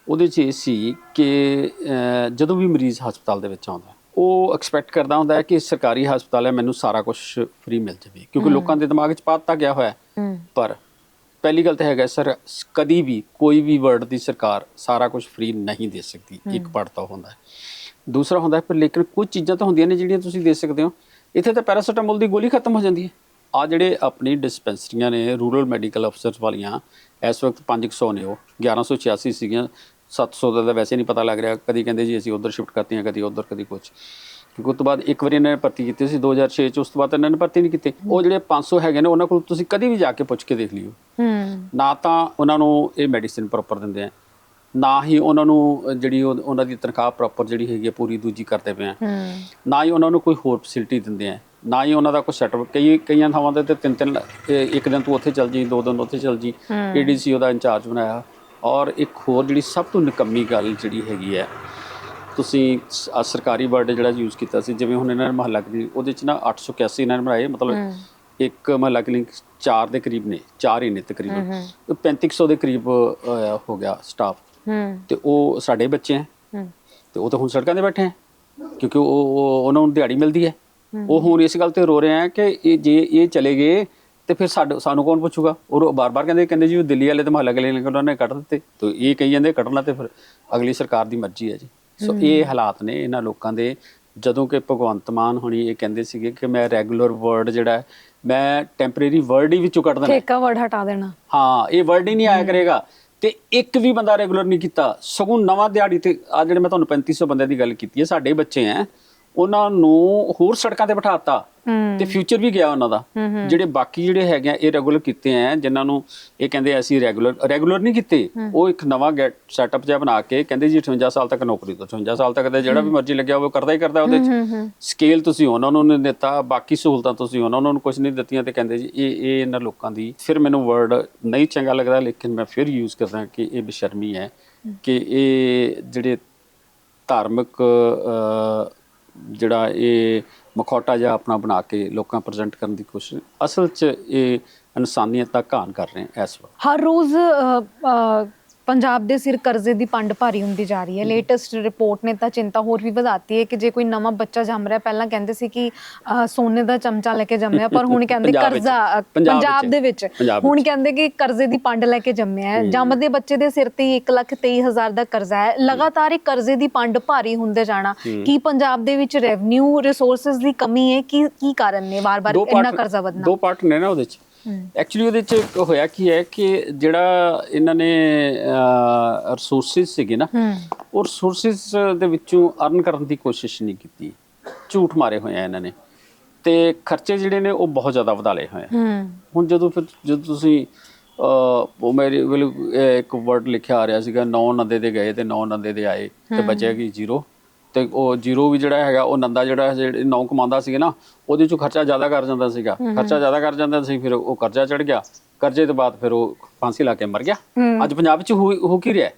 ਉਹਦੇ 'ਚ ਇਹ ਸੀ ਕਿ ਜਦੋਂ ਵੀ ਮਰੀਜ਼ ਹਸਪਤਾਲ ਦੇ ਵਿੱਚ ਆਉਂਦਾ ਉਹ ਐਕਸਪੈਕਟ ਕਰਦਾ ਹੁੰਦਾ ਹੈ ਕਿ ਸਰਕਾਰੀ ਹਸਪਤਾਲ ਹੈ ਮੈਨੂੰ ਸਾਰਾ ਕੁਝ ਫ੍ਰੀ ਮਿਲ ਜਾਵੇ ਕਿਉਂਕਿ ਲੋਕਾਂ ਦੇ ਦਿਮਾਗ 'ਚ ਪਾ ਦਿੱਤਾ ਗਿਆ ਹੋਇਆ ਪਰ ਪਹਿਲੀ ਗੱਲ ਤਾਂ ਹੈਗਾ ਸਰ ਕਦੀ ਵੀ ਕੋਈ ਵੀ ਵਰਡ ਦੀ ਸਰਕਾਰ ਸਾਰਾ ਕੁਝ ਫ੍ਰੀ ਨਹੀਂ ਦੇ ਸਕਦੀ ਇੱਕ ਪੜਤਾ ਹੁੰਦਾ ਹੈ। ਦੂਸਰਾ ਹੁੰਦਾ ਹੈ ਪਰ ਲੇਕਿਨ ਕੁਝ ਚੀਜ਼ਾਂ ਤਾਂ ਹੁੰਦੀਆਂ ਨੇ ਜਿਹੜੀਆਂ ਤੁਸੀਂ ਦੇ ਸਕਦੇ ਹੋ ਇੱਥੇ ਤਾਂ ਪੈਰਾਸੀਟਾਮੋਲ ਦੀ ਗੋਲੀ ਖਤਮ ਹੋ ਜਾਂਦੀ ਹੈ। ਆ ਜਿਹੜੇ ਆਪਣੀ ਡਿਸਪੈਂਸਰੀਆਂ ਨੇ ਰੂਰਲ ਮੈਡੀਕਲ ਅਫਸਰਸ ਵਾਲੀਆਂ ਇਸ ਵਕਤ 500 ਨੇ ਉਹ 1186 ਸੀਗੀਆਂ 700 ਦਾ ਤਾਂ ਵੈਸੇ ਨਹੀਂ ਪਤਾ ਲੱਗ ਰਿਹਾ ਕਦੀ ਕਹਿੰਦੇ ਜੀ ਅਸੀਂ ਉਧਰ ਸ਼ਿਫਟ ਕਰਤੀਆਂ ਕਦੀ ਉਧਰ ਕਦੀ ਕੁਝ ਕਿਉਂਕਿ ਉਸ ਤੋਂ ਬਾਅਦ ਇੱਕ ਵਾਰੀ ਇਹਨਾਂ ਨੇ ਭਰਤੀ ਕੀਤੀ ਸੀ 2006 ਚ ਉਸ ਤੋਂ ਬਾਅਦ ਇਹਨਾਂ ਨੇ ਭਰਤੀ ਨਹੀਂ ਕੀਤੀ। ਉਹ ਜਿਹੜੇ 500 ਹੈਗੇ ਨੇ ਉਹਨਾਂ ਕੋਲ ਤੁਸੀਂ ਕਦੀ ਵੀ ਜਾ ਕੇ ਪੁੱਛ ਕੇ ਦੇਖ ਲਿਓ। ਹੂੰ। ਨਾ ਤਾਂ ਉਹਨਾਂ ਨੂੰ ਇਹ ਮੈਡੀਸਿਨ ਪ੍ਰੋਪਰ ਦਿੰਦੇ ਆ। ਨਾ ਹੀ ਉਹਨਾਂ ਨੂੰ ਜਿਹੜੀ ਉਹ- ਉਹਨਾਂ ਦੀ ਤਨਖਾਹ ਪ੍ਰੋਪਰ ਜਿਹੜੀ ਹੈਗੀ ਆ ਪੂਰੀ ਦੂਜੀ ਕਰਦੇ ਪਏ ਆ। ਹੂੰ। ਨਾ ਹੀ ਉਹਨਾਂ ਨੂੰ ਕੋਈ ਹੋਰ ਫੈਸਿਲਿਟੀ ਦਿੰਦੇ ਆ। ਨਾ ਹੀ ਉਹਨਾਂ ਦਾ ਕੋਈ ਸੈਟਅਪ ਕਈ ਕਈਆਂ ਥਾਵਾਂ ਤੇ ਤੇ ਤਿੰਨ ਤਿੰਨ ਇਹ ਇੱਕ ਦਿਨ ਤੂੰ ਉੱਥੇ ਚੱਲ ਜੀ ਦੋ ਦਿਨ ਉੱਥੇ ਚੱਲ ਜੀ ਏਡੀਸੀ ਉਹਦਾ ਇੰਚਾਰਜ ਬਣਾਇਆ। ਔਰ ਇੱਕ ਹੋਰ ਜਿਹੜੀ ਸਭ ਤੋਂ ਨਿਕੰਮੀ ਗੱਲ ਜਿਹੜੀ ਹੈਗੀ ਹੈ ਤੁਸੀਂ ਸ- ਆਹ ਸਰਕਾਰੀ ਵਰਡ ਜਿਹੜਾ ਯੂਜ਼ ਕੀਤਾ ਸੀ ਜਿਵੇਂ ਹੁਣ ਇਹਨਾਂ ਨੇ ਮਹੱਲਾ ਕਲੀਨਿਕ ਉਹਦੇ ਚ ਨਾ 881 ਇਹਨਾਂ ਨੇ ਬਣਾਏ ਮਤਲਬ ਇੱਕ ਮਹੱਲਾ ਕਲੀਨਿਕ 4 ਦੇ ਕਰੀਬ ਨੇ 4 ਹੀ ਨੇ ਤਕਰੀਬਨ। ਉਹ 3500 ਦੇ ਕਰੀਬ ਅਹ, ਹੋ ਗਿਆ ਸਟਾਫ ਹੂੰ। ਤੇ ਉਹ ਸਾਡੇ ਬੱਚੇ ਹੈ। ਹੂੰ। ਤੇ ਉਹ ਤਾਂ ਹੁਣ ਸੜਕਾਂ ਤੇ ਬੈਠੇ ਹੈ। ਕਿਉਂਕਿ ਉਹ ਉਹ- ਉਹਨਾਂ ਨੂੰ ਦਿਹਾੜੀ ਮਿਲਦੀ ਹੈ। ਉਹ ਹੁਣ ਇਸ ਗੱਲ ਤੇ ਰੋ ਰਹੇ ਆ ਕਿ ਇਹ ਜੇ ਇਹ ਚਲੇ ਗਏ ਤੇ ਫਿਰ ਸਾਨੂੰ ਕੌਣ ਪੁੱਛੂਗਾ? ਉਹ ਬਾਰ-ਬਾਰ ਕਹਿੰਦੇ ਕਹਿੰਦੇ ਜੀ ਉਹ ਦਿੱਲੀ ਵਾਲੇ ਤੇ ਮਹੱਲਾ ਕਲੀਨਿਕ ਉਹਨਾਂ ਨੇ ਕੱਢ ਦਿੱਤੇ। ਤੇ ਇਹ ਕਹੀ ਜਾਂਦੇ ਕੱਢਣਾ ਤੇ ਫਿਰ ਅਗਲੀ ਸਰਕਾਰ ਦੀ ਮਰਜ਼ੀ ਹੈ ਜੀ। ਸੋ ਇਹ ਹਾਲਾਤ ਨੇ ਇਹਨਾਂ ਲੋਕਾਂ ਦੇ। ਜਦੋਂ ਕਿ ਭਗਵੰਤ ਮਾਨ ਹੁਣੀ ਇਹ ਕਹਿੰਦੇ ਸੀਗੇ ਕਿ ਮੈਂ ਰੈਗੂਲਰ ਵਰਡ ਜਿਹੜਾ ਮੈਂ ਟੈਂਪਰੇਰੀ ਵਰਡ ਹੀ ਵਿੱਚੋਂ ਕੱਢ ਦੇਣਾ। ਠੇਕਾ ਵਰਡ ਹਟਾ ਦੇਣਾ। ਹਾਂ ਇਹ ਵਰਡ ਹੀ ਨਹੀਂ ਆਇਆ ਕਰੇਗਾ। ਤੇ ਇੱਕ ਵੀ ਬੰਦਾ ਰੈਗੂਲਰ ਨਹੀਂ ਕੀਤਾ। ਸਗੋਂ ਨਵਾਂ ਦਿਹਾੜੀ ਤੇ ਆ ਜਿਹੜੇ ਮੈਂ ਤੁਹਾਨੂੰ 3500 ਬੰਦਿਆਂ ਦੀ ਗੱਲ ਕੀਤੀ ਹੈ, ਸਾਡੇ ਬੱਚੇ ਐ ਉਹਨਾਂ ਨੂੰ ਹੋਰ ਸੜਕਾਂ ਤੇ ਬਿਠਾਤਾ ਤੇ ਫਿਊਚਰ ਵੀ ਗਿਆ ਉਹਨਾਂ ਦਾ। ਜਿਹੜੇ ਬਾਕੀ ਜਿਹੜੇ ਹੈਗੇ ਆ ਇਹ ਰੈਗੂਲਰ ਕੀਤੇ ਆ ਜਿਨ੍ਹਾਂ ਨੂੰ ਇਹ ਕਹਿੰਦੇ ਅਸੀਂ ਰੈਗੂਲਰ ਰੈਗੂਲਰ ਨਹੀਂ ਕੀਤੇ। ਉਹ ਇੱਕ ਨਵਾਂ ਗੈਟ ਸੈਟਅਪ ਜਿਹਾ ਬਣਾ ਕੇ ਕਹਿੰਦੇ ਜੀ 58 ਸਾਲ ਤੱਕ ਨੌਕਰੀ ਤੋਂ 58 ਸਾਲ ਤੱਕ ਦਾ ਜਿਹੜਾ ਵੀ ਮਰਜ਼ੀ ਲੱਗਿਆ ਉਹ ਕਰਦਾ ਹੀ ਕਰਦਾ ਉਹਦੇ ਚ। ਸਕੇਲ ਤੁਸੀਂ ਉਹਨਾਂ ਨੂੰ ਨਹੀਂ ਦਿੱਤਾ ਬਾਕੀ ਸਹੂਲਤਾਂ ਤੁਸੀਂ ਉਹਨਾਂ ਨੂੰ ਕੁਝ ਨਹੀਂ ਦਿੱਤੀਆਂ ਤੇ ਕਹਿੰਦੇ ਜੀ ਇਹ ਇਹ ਇਹਨਾਂ ਲੋਕਾਂ ਦੀ ਫਿਰ ਮੈਨੂੰ ਵਰਡ ਨਹੀਂ ਚੰਗਾ ਲੱਗਦਾ ਲੇਕਿਨ ਮੈਂ ਫਿਰ ਯੂਜ਼ ਕਰਦਾ ਕਿ ਇਹ ਬੇਸ਼ਰਮੀ ਹੈ ਕਿ ਇਹ ਜਿਹੜੇ ਧਾਰਮਿਕ ਜਿਹੜਾ ਇਹ ਮਖੌਟਾ ਜਿਹਾ ਆਪਣਾ ਬਣਾ ਕੇ ਲੋਕਾਂ ਪ੍ਰੈਜ਼ੈਂਟ ਕਰਨ ਦੀ ਕੋਸ਼ਿਸ਼ ਅਸਲ 'ਚ ਇਹ ਇਨਸਾਨੀਅਤ ਦਾ ਘਾਣ ਕਰ ਰਹੇ ਹੈ ਇਸ ਵਕਤ। ਹਰ ਰੋਜ਼ ਪੰਜਾਬ ਦੇ ਸਿਰ ਕਰਜ਼ੇ ਦੀ ਪੰਡ ਭਾਰੀ ਹੁੰਦੀ ਜਾ ਰਹੀ ਹੈ। ਲੇਟੈਸਟ ਰਿਪੋਰਟ ਨੇ ਤਾਂ ਚਿੰਤਾ ਹੋਰ ਵੀ ਵਧਾਤੀ ਹੈ ਕਿ ਜੇ ਕੋਈ ਨਵਾਂ ਬੱਚਾ ਜੰਮ ਰਿਹਾ ਪਹਿਲਾਂ ਕਹਿੰਦੇ ਸੀ ਕਿ ਸੋਨੇ ਦਾ ਚਮਚਾ ਲੈ ਕੇ ਜੰਮਿਆ ਪਰ ਹੁਣ ਕਹਿੰਦੇ ਪੰਜਾਬ ਵਿੱਚ। ਕਰਜ਼ਾ ਪੰਜਾਬ। ਦੇ ਵਿੱਚ। ਪੰਜਾਬ ਹੁਣ ਕਹਿੰਦੇ ਕਿ ਕਰਜ਼ੇ ਦੀ ਪੰਡ ਲੈ ਕੇ ਜੰਮਿਆ ਹੈ। ਜੰਮਦੇ ਬੱਚੇ ਦੇ ਸਿਰ ਤੇ 123000 ਦਾ ਕਰਜ਼ਾ ਹੈ। ਲਗਾਤਾਰ ਇਹ ਕਰਜ਼ੇ ਦੀ ਪੰਡ ਭਾਰੀ ਹੁੰਦੇ ਜਾਣਾ। ਕੀ ਪੰਜਾਬ ਦੇ ਵਿੱਚ ਰੈਵਨਿਊ ਰਿਸੋਰਸਸ ਦੀ ਕਮੀ ਹੈ? ਕੀ ਕੀ ਕਾਰਨ ਨੇ? ਵਾਰ-ਵਾਰ ਇੰਨਾ ਕਰਜ਼ਾ ਵਧਣਾ। ਦੋ ਪਾਰਟ ਨੇ ਨਾ ਉਹਦੇ ਚ। ਐਕਚੁਅਲੀ ਉਹਦੇ ਚ ਇੱਕ ਹੋਇਆ ਕੀ ਹੈ ਕਿ ਜਿਹੜਾ ਇਹਨਾਂ ਨੇ ਰਿਸੋਰਸਿਸ ਸੀਗੇ ਨਾ ਉਹ ਰਿਸੋਰਸਿਸ ਦੇ ਵਿੱਚੋਂ ਅਰਨ ਕਰਨ ਦੀ ਕੋਸ਼ਿਸ਼ ਨਹੀਂ ਕੀਤੀ। ਝੂਠ ਮਾਰੇ ਹੋਏ ਆ ਇਹਨਾਂ ਨੇ। ਤੇ ਖਰਚੇ ਜਿਹੜੇ ਨੇ ਉਹ ਬਹੁਤ ਜ਼ਿਆਦਾ ਵਧਾ ਲਏ ਹੋਏ ਆ। ਹੁਣ ਜਦੋਂ ਫਿਰ ਜਦੋਂ ਤੁਸੀਂ ਉਹ ਮੇਰੇ ਵੱਲ ਇੱਕ ਵਰਡ ਲਿਖਿਆ ਆ ਰਿਹਾ ਸੀਗਾ ਨੌ ਨੰਦੇ ਦੇ ਗਏ ਤੇ ਨੌ ਨੰਦੇ ਦੇ ਆਏ ਤੇ ਬਚਿਆ ਕੀ? ਜ਼ੀਰੋ। ਤੇ ਉਹ ਜ਼ੀਰੋ ਵੀ ਜਿਹੜਾ ਹੈਗਾ ਉਹ ਨੰਦਾ ਜਿਹੜਾ ਜਿਹੜੇ ਨੌ ਕਮਾਉਂਦਾ ਸੀਗਾ ਨਾ ਉਹਦੇ ਚੋਂ ਖਰਚਾ ਜ਼ਿਆਦਾ ਕਰ ਜਾਂਦਾ ਸੀਗਾ। ਖਰਚਾ ਜ਼ਿਆਦਾ ਕਰ ਜਾਂਦਾ ਸੀ ਫਿਰ ਉਹ ਕਰਜ਼ਾ ਚੜ ਗਿਆ। ਕਰਜ਼ੇ ਤੋਂ ਬਾਅਦ ਫਿਰ ਉਹ ਫਾਂਸੀ ਲਾ ਕੇ ਮਰ ਗਿਆ। ਅੱਜ ਪੰਜਾਬ ਵਿੱਚ ਹੋ ਹੋ ਕੀ ਰਿਹਾ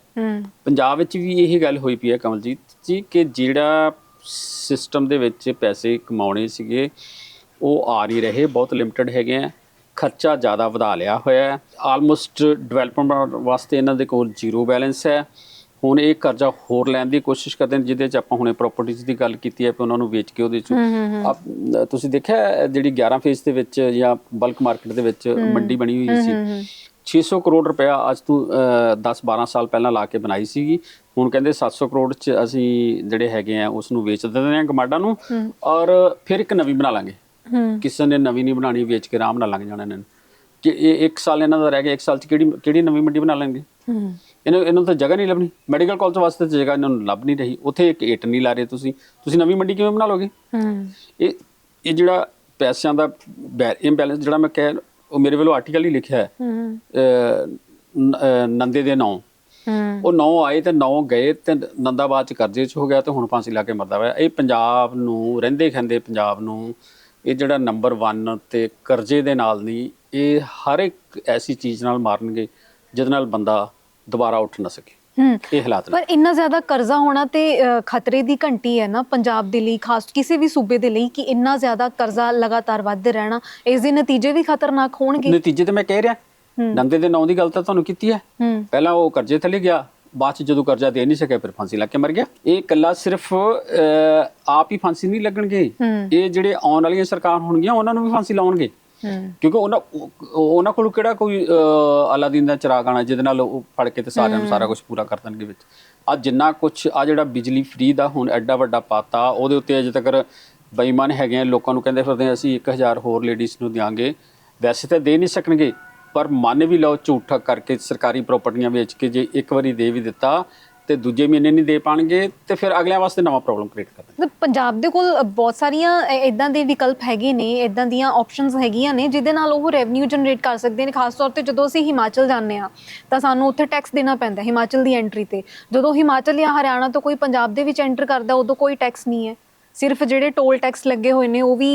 ਪੰਜਾਬ ਵਿੱਚ ਵੀ ਇਹੀ ਗੱਲ ਹੋਈ ਪਈ ਹੈ ਕਮਲਜੀਤ ਜੀ ਕਿ ਜਿਹੜਾ ਸਿਸਟਮ ਦੇ ਵਿੱਚ ਪੈਸੇ ਕਮਾਉਣੇ ਸੀਗੇ ਉਹ ਆ ਨਹੀਂ ਰਹੇ ਬਹੁਤ ਲਿਮਟਿਡ ਹੈਗੇ ਆ ਖਰਚਾ ਜ਼ਿਆਦਾ ਵਧਾ ਲਿਆ ਹੋਇਆ ਹੈ। ਆਲਮੋਸਟ ਡਿਵੈਲਪਮੈਂਟ ਵਾਸਤੇ ਇਹਨਾਂ ਦੇ ਕੋਲ ਜ਼ੀਰੋ ਬੈਲੈਂਸ ਹੈ। ਹੁਣ ਇਹ ਕਰਜ਼ਾ ਹੋਰ ਲੈਣ ਦੀ ਕੋਸ਼ਿਸ਼ ਕਰਦੇ ਨੇ ਜਿਹਦੇ ਚ ਆਪਾਂ ਹੁਣੇ ਪ੍ਰਾਪਰਟੀਆਂ ਦੀ ਗੱਲ ਕੀਤੀ ਹੈ ਕਿ ਉਹਨਾਂ ਨੂੰ ਵੇਚ ਕੇ ਉਹਦੇ ਚ ਆਪ- ਤੁਸੀਂ ਦੇਖਿਆ ਜਿਹੜੀ 11 ਫੇਸ ਦੇ ਵਿੱਚ ਜਾਂ ਬਲਕ ਮਾਰਕੀਟ ਦੇ ਵਿੱਚ ਮੰਡੀ ਬਣੀ ਹੋਈ ਸੀ 600 ਕਰੋੜ ਰੁਪਇਆ ਅੱਜ ਤੋਂ 10 12 ਸਾਲ ਪਹਿਲਾਂ ਲਾ ਕੇ ਬਣਾਈ ਸੀਗੀ। ਹੁਣ ਕਹਿੰਦੇ 700 ਕਰੋੜ ਚ ਅਸੀਂ ਜਿਹੜੇ ਹੈਗੇ ਆ ਉਸ ਨੂੰ ਵੇਚ ਦਿੰਦੇ ਆ ਗਮਾਡਾ ਨੂੰ ਔਰ ਫਿਰ ਇੱਕ ਨਵੀਂ ਬਣਾ ਲਾਂਗੇ। ਕਿਸੇ ਨੇ ਨਵੀਂ ਨਹੀਂ ਬਣਾਣੀ ਵੇਚ ਕੇ ਆਰਾਮ ਨਾਲ ਲੰਘ ਜਾਣਾ ਇਹਨਾਂ ਨੇ। ਕਿ ਇਹ ਇੱਕ ਸਾਲ ਇਹਨਾਂ ਦਾ ਰਹਿ ਗਿਆ ਇੱਕ ਸਾਲ ਚ ਕਿਹੜੀ ਕਿਹੜੀ ਨਵੀਂ ਮੰਡੀ ਬਣਾ ਲੈਣਗੇ? ਇਹਨਾਂ ਇਹਨਾਂ ਨੂੰ ਤਾਂ ਜਗ੍ਹਾ ਨਹੀਂ ਲੱਭਣੀ। ਮੈਡੀਕਲ ਕਾਲਜ ਵਾਸਤੇ ਤਾਂ ਜਗ੍ਹਾ ਇਹਨਾਂ ਨੂੰ ਲੱਭ ਨਹੀਂ ਰਹੀ। ਉੱਥੇ ਇੱਕ ਏਟ ਨਹੀਂ ਲਾ ਰਹੇ ਤੁਸੀਂ। ਤੁਸੀਂ ਨਵੀਂ ਮੰਡੀ ਕਿਵੇਂ ਬਣਾ ਲੋਗੇ ਹੂੰ। ਇਹ ਇਹ ਜਿਹੜਾ ਪੈਸਿਆਂ ਦਾ ਇੰਬੈਲੈਂਸ ਜਿਹੜਾ ਮੈਂ ਕਹਿ ਉਹ ਮੇਰੇ ਵੱਲੋਂ ਆਰਟੀਕਲ ਹੀ ਲਿਖਿਆ ਹੈ। ਨੰਦੇ ਦੇ ਨਾਂ। ਉਹ ਨੌ ਆਏ ਤੇ ਨੌ ਗਏ ਤੇ ਨੰਦਾ ਬਾਅਦ ਚ ਕਰਜ਼ੇ ਚ ਹੋ ਗਿਆ ਤੇ ਹੁਣ ਫਾਂਸੀ ਲਾ ਕੇ ਮਰਦਾ ਹੋਇਆ। ਇਹ ਪੰਜਾਬ ਨੂੰ ਰਹਿੰਦੇ ਖੰਦੇ ਪੰਜਾਬ ਨੂੰ ਇਹ ਜਿਹੜਾ ਨੰਬਰ 1 ਤੇ ਕਰਜ਼ੇ ਦੇ ਨਾਲ ਨਹੀਂ ਇਹ ਹਰ ਇੱਕ ਐਸੀ ਚੀਜ਼ ਨਾਲ ਮਾਰਨਗੇ ਜਿਹਦੇ ਨਾਲ ਬੰਦਾ ਦੁਬਾਰਾ ਉੱਠ ਨਾ ਸਕੇ। ਇਹ ਹਾਲਾਤ ਨੇ। ਪਰ ਇੰਨਾ ਜ਼ਿਆਦਾ ਕਰਜ਼ਾ ਹੋਣਾ ਤੇ ਖਤਰੇ ਦੀ ਘੰਟੀ ਹੈ ਨਾ ਪੰਜਾਬ ਦੇ ਲਈ ਖਾਸ ਕਿਸੇ ਵੀ ਸੂਬੇ ਦੇ ਲਈ ਕਿ ਇੰਨਾ ਜ਼ਿਆਦਾ ਕਰਜ਼ਾ ਲਗਾਤਾਰ ਵੱਧਦੇ ਰਹਿਣਾ ਇਸ ਦੇ ਨਤੀਜੇ ਵੀ ਖਤਰਨਾਕ ਹੋਣਗੇ? ਨਤੀਜੇ ਤੇ ਮੈਂ ਕਹਿ ਰਿਹਾ। ਨੰਦੇ ਦੇ ਨਾਂ ਦੀ ਗੱਲ ਤਾਂ ਤੁਹਾਨੂੰ ਕੀਤੀ ਹੈ। ਪਹਿਲਾਂ ਉਹ ਕਰਜ਼ੇ ਥੱਲੇ ਗਿਆ ਬਾਅਦ ਚ ਜਦੋਂ ਕਰਜ਼ਾ ਦੇ ਨਹੀਂ ਸਕਿਆ ਫਿਰ ਫਾਂਸੀ ਲਾ ਕੇ ਮਰ ਗਿਆ। ਇਹ ਇਕੱਲਾ ਸਿਰਫ ਆਪ ਹੀ ਫਾਂਸੀ ਨਹੀਂ ਲੱਗਣਗੇ। ਇਹ ਜਿਹੜੇ ਆਉਣ ਵਾਲੀਆਂ ਸਰਕਾਰ ਹੋਣਗੀਆਂ ਉਹਨਾਂ ਨੂੰ ਵੀ ਫਾਂਸੀ ਲਾਉਣਗੇ। ਕਿਉਂਕਿ ਉਹਨਾਂ ਉਹ- ਉਹਨਾਂ ਕੋਲ ਕਿਹੜਾ ਕੋਈ ਅਲਾਦੀਨ ਦਾ ਚਿਰਾਗ ਆਣਾ ਜਿਹਦੇ ਨਾਲ ਉਹ ਫੜ ਕੇ ਤੇ ਸਾਰਿਆਂ ਨੂੰ ਸਾਰਾ ਕੁਝ ਪੂਰਾ ਕਰ ਦੇਣਗੇ ਵਿੱਚ। ਆ ਜਿੰਨਾ ਕੁਝ ਆ ਜਿਹੜਾ ਬਿਜਲੀ ਫ੍ਰੀ ਦਾ ਹੁਣ ਐਡਾ ਵੱਡਾ ਪਾਤਾ ਉਹਦੇ ਉੱਤੇ ਅਜੇ ਤੱਕ ਬੇਈਮਾਨ ਹੈਗੇ ਆ ਲੋਕਾਂ ਨੂੰ ਕਹਿੰਦੇ ਫਿਰਦੇ ਆ, ਅਸੀਂ 1000 ਹੋਰ ਲੇਡੀਜ਼ ਨੂੰ ਦਿਆਂਗੇ। ਵੈਸੇ ਤਾਂ ਦੇ ਨਹੀਂ ਸਕਣਗੇ ਪਰ ਮੰਨ ਵੀ ਲਓ ਝੂਠਾ ਕਰਕੇ ਸਰਕਾਰੀ ਪ੍ਰਾਪਰਟੀਆਂ ਵੇਚ ਕੇ ਜੇ ਇੱਕ ਵਾਰੀ ਦੇ ਵੀ ਦਿੱਤਾ ਤੇ ਦੂਜੇ ਮਹੀਨੇ ਨਹੀਂ ਦੇ ਪਾਣਗੇ ਤੇ ਫਿਰ ਅਗਲਿਆਂ ਵਾਸਤੇ ਨਵਾਂ ਪ੍ਰੋਬਲਮ ਕ੍ਰੀਏਟ ਕਰ ਮਤਲਬ ਪੰਜਾਬ ਦੇ ਕੋਲ ਬਹੁਤ ਸਾਰੀਆਂ ਇਦਾਂ ਦੇ ਵਿਕਲਪ ਹੈਗੇ ਨੇ ਇਦਾਂ ਦੀਆਂ ਆਪਸ਼ਨਸ ਹੈਗੀਆਂ ਨੇ, ਜਿਹਦੇ ਨਾਲ ਉਹ ਰੈਵਨਿਊ ਜਨਰੇਟ ਕਰ ਸਕਦੇ ਨੇ। ਖਾਸ ਤੌਰ ਤੇ ਜਦੋਂ ਅਸੀਂ ਹਿਮਾਚਲ ਜਾਂਦੇ ਆ ਤਾਂ ਸਾਨੂੰ ਉੱਥੇ ਟੈਕਸ ਦੇਣਾ ਪੈਂਦਾ ਹਿਮਾਚਲ ਦੀ ਐਂਟਰੀ ਤੇ। ਜਦੋਂ ਹਿਮਾਚਲ ਜਾਂ ਹਰਿਆਣਾ ਤੋਂ ਕੋਈ ਪੰਜਾਬ ਦੇ ਵਿੱਚ ਐਂਟਰ ਕਰਦਾ, ਉਦੋਂ ਕੋਈ ਟੈਕਸ ਨਹੀਂ ਹੈ। ਸਿਰਫ ਜਿਹੜੇ ਟੋਲ ਟੈਕਸ ਲੱਗੇ ਹੋਏ ਨੇ ਉਹ ਵੀ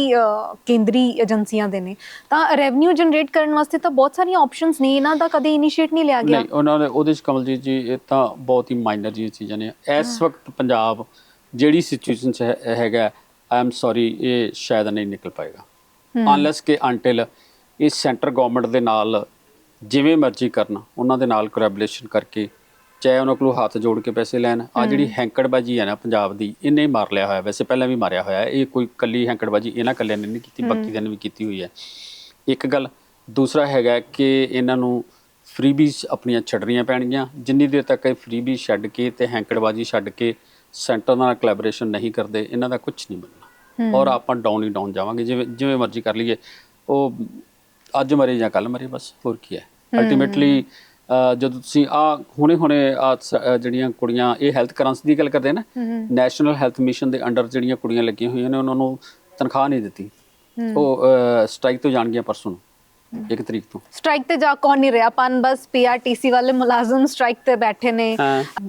ਕੇਂਦਰੀ ਏਜੰਸੀਆਂ ਦੇ ਨੇ। ਤਾਂ ਰੈਵਨਿਊ ਜਨਰੇਟ ਕਰਨ ਵਾਸਤੇ ਤਾਂ ਬਹੁਤ ਸਾਰੀਆਂ ਆਪਸ਼ਨਸ ਨੇ ਇਹਨਾਂ ਦਾ ਕਦੇ ਇਨੀਸ਼ੀਏਟ ਨਹੀਂ ਲਿਆ ਗਿਆ। ਨਹੀਂ ਉਹਨਾਂ ਦੇ ਉਹਦੇ ਚ ਕਮਲਜੀਤ ਜੀ ਇਹ ਤਾਂ ਬਹੁਤ ਹੀ ਮਾਈਨਰ ਜੀ ਚੀਜ਼ਾਂ ਨੇ। ਇਸ ਵਕਤ ਪੰਜਾਬ ਜਿਹੜੀ ਸਿਚੁਏਸ਼ਨ ਚ ਹੈਗਾ ਆਈ ਐਮ ਸੌਰੀ ਇਹ ਸ਼ਾਇਦ ਨਹੀਂ ਨਿਕਲ ਪਾਏਗਾ। ਅਨਲੈਸ ਕਿ ਅੰਟਿਲ ਇਹ ਸੈਂਟਰ ਗਵਰਨਮੈਂਟ ਦੇ ਨਾਲ ਜਿਵੇਂ ਮਰਜ਼ੀ ਕਰਨ ਉਹਨਾਂ ਦੇ ਨਾਲ ਕੋਲੈਬੋਰੇਸ਼ਨ ਕਰਕੇ ਚਾਹੇ ਉਹਨਾਂ ਕੋਲੋਂ ਹੱਥ ਜੋੜ ਕੇ ਪੈਸੇ ਲੈਣ ਆ ਜਿਹੜੀ ਹੈਂਕੜਬਾਜੀ ਹੈ ਨਾ ਪੰਜਾਬ ਦੀ ਇਹਨੇ ਮਾਰ ਲਿਆ ਹੋਇਆ ਵੈਸੇ ਪਹਿਲਾਂ ਵੀ ਮਾਰਿਆ ਹੋਇਆ। ਇਹ ਕੋਈ ਕੱਲੀ ਹੈਂਕੜਬਾਜੀ ਇਹਨਾਂ ਕੱਲਿਆਂ ਨੇ ਨਹੀਂ ਕੀਤੀ ਬਾਕੀ ਦਿਨ ਵੀ ਕੀਤੀ ਹੋਈ ਹੈ। ਇੱਕ ਗੱਲ ਦੂਸਰਾ ਹੈਗਾ ਕਿ ਇਹਨਾਂ ਨੂੰ ਫਰੀਬੀਜ਼ ਆਪਣੀਆਂ ਛੱਡਣੀਆਂ ਪੈਣਗੀਆਂ। ਜਿੰਨੀ ਦੇਰ ਤੱਕ ਇਹ ਫਰੀਬੀ ਛੱਡ ਕੇ ਤੇ ਹੈਂਕੜਬਾਜੀ ਛੱਡ ਕੇ ਸੈਂਟਰ ਨਾਲ ਕੋਲੈਬੋਰੇਸ਼ਨ ਨਹੀਂ ਕਰਦੇ ਇਹਨਾਂ ਦਾ ਕੁਝ ਨਹੀਂ ਬਣਨਾ। ਔਰ ਆਪਾਂ ਡਾਊਨ ਹੀ ਡਾਊਨ ਜਾਵਾਂਗੇ ਜਿਵੇਂ ਜਿਵੇਂ ਮਰਜ਼ੀ ਕਰ ਲਈਏ। ਉਹ ਅੱਜ ਮਰੇ ਜਾਂ ਕੱਲ ਮਰੇ ਬਸ ਹੋਰ ਕੀ ਹੈ। ਅਲਟੀਮੇਟਲੀ ਜਦੋਂ ਤੁਸੀਂ ਆ ਹੁਣੇ ਹੁਣੇ ਜਿਹੜੀਆਂ ਕੁੜੀਆਂ ਇਹ ਹੈਲਥ ਕਰੰਸ ਦੀ ਗੱਲ ਕਰਦੇ ਨਾ ਨੈਸ਼ਨਲ ਹੈਲਥ ਮਿਸ਼ਨ ਦੇ ਅੰਡਰ ਜਿਹੜੀਆਂ ਕੁੜੀਆਂ ਲੱਗੀਆਂ ਹੋਈਆਂ ਨੇ ਉਹਨਾਂ ਨੂੰ ਤਨਖਾਹ ਨਹੀਂ ਦਿੱਤੀ। ਉਹ ਸਟ੍ਰਾਈਕ ਤੋਂ ਜਾਣਗੀਆਂ ਪਰਸੋਂ ਨੂੰ ਇੱਕ ਤਰੀਕ ਤੋਂ। ਸਟ੍ਰਾਈਕ ਤੇ ਜਾ ਕੌਣ ਨਹੀਂ ਰਿਹਾ? ਪਨ ਬਸ ਪੀਆਰਟੀਸੀ ਵਾਲੇ ਮੁਲਾਜ਼ਮ ਸਟ੍ਰਾਈਕ ਤੇ ਬੈਠੇ ਨੇ।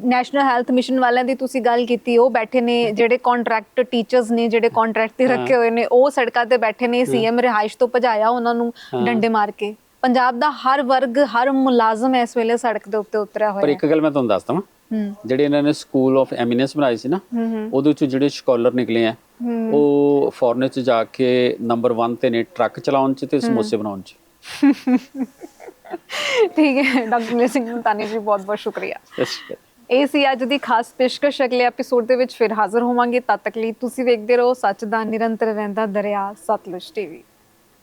ਨੈਸ਼ਨਲ ਹੈਲਥ ਮਿਸ਼ਨ ਵਾਲਿਆਂ ਦੀ ਤੁਸੀਂ ਗੱਲ ਕੀਤੀ ਉਹ ਬੈਠੇ ਨੇ ਜਿਹੜੇ ਕੰਟਰੈਕਟ ਟੀਚਰਸ ਨੇ ਜਿਹੜੇ ਕੰਟਰੈਕਟ ਤੇ ਰੱਖੇ ਹੋਏ ਨੇ ਉਹ ਸੜਕਾਂ ਤੇ ਬੈਠੇ ਨੇ ਸੀਐਮ ਰਿਹਾਇਸ਼ ਤੋਂ ਭਜਾਇਆ ਉਹਨਾਂ ਨੂੰ ਡੰਡੇ ਮਾਰ ਕੇ। ਪੰਜਾਬ ਦਾ ਹਰ ਵਰਗ ਹਰ ਮੁਲਾਜ਼ਮ ਇਸ ਵੇਲੇ ਸੜਕ ਦੇ ਉੱਤੇ ਉਤਰਿਆ ਪਰ ਹੋਇਆ ਹੈ। ਇੱਕ ਗੱਲ ਮੈਂ ਤੁਹਾਨੂੰ ਦੱਸਦਾ ਵਾਂ ਹੂੰ। ਜਿਹੜੇ ਇਹਨਾਂ ਨੇ ਸਕੂਲ ਆਫ ਐਮੀਨੈਂਸ ਬਣਾਏ ਸੀ ਨਾ ਉਹਦੇ ਵਿੱਚ ਜਿਹੜੇ ਸਕਾਲਰ ਨਿਕਲੇ ਆ ਉਹ ਫੋਰਨ ਚ ਜਾ ਕੇ ਨੰਬਰ 1 ਤੇ ਨੇ ਟਰੱਕ ਚਲਾਉਣ ਚ ਤੇ ਸਮੋਸੇ ਬਣਾਉਣ ਚ। ਠੀਕ ਹੈ ਡਾਕਟਰ ਮਲੇ ਸਿੰਘ ਮੁਲਤਾਨੀ ਜੀ ਬਹੁਤ ਬਹੁਤ ਸ਼ੁਕਰੀਆ. ਇਹ ਸੀ ਅੱਜ ਦੀ ਖਾਸ ਪੇਸ਼ਕਸ਼ ਅਗਲੇ ਐਪੀਸੋਡ ਦੇ ਵਿੱਚ ਫਿਰ ਹਾਜ਼ਰ ਹੋਵਾਂਗੇ। ਤਦ ਤੱਕ ਲਈ ਤੁਸੀਂ ਵੇਖਦੇ ਰਹੋ ਸੱਚ ਦਾ ਨਿਰੰਤਰ ਰਹਿੰਦਾ ਦਰਿਆ ਸਤਲੁਜ ਟੀਵੀ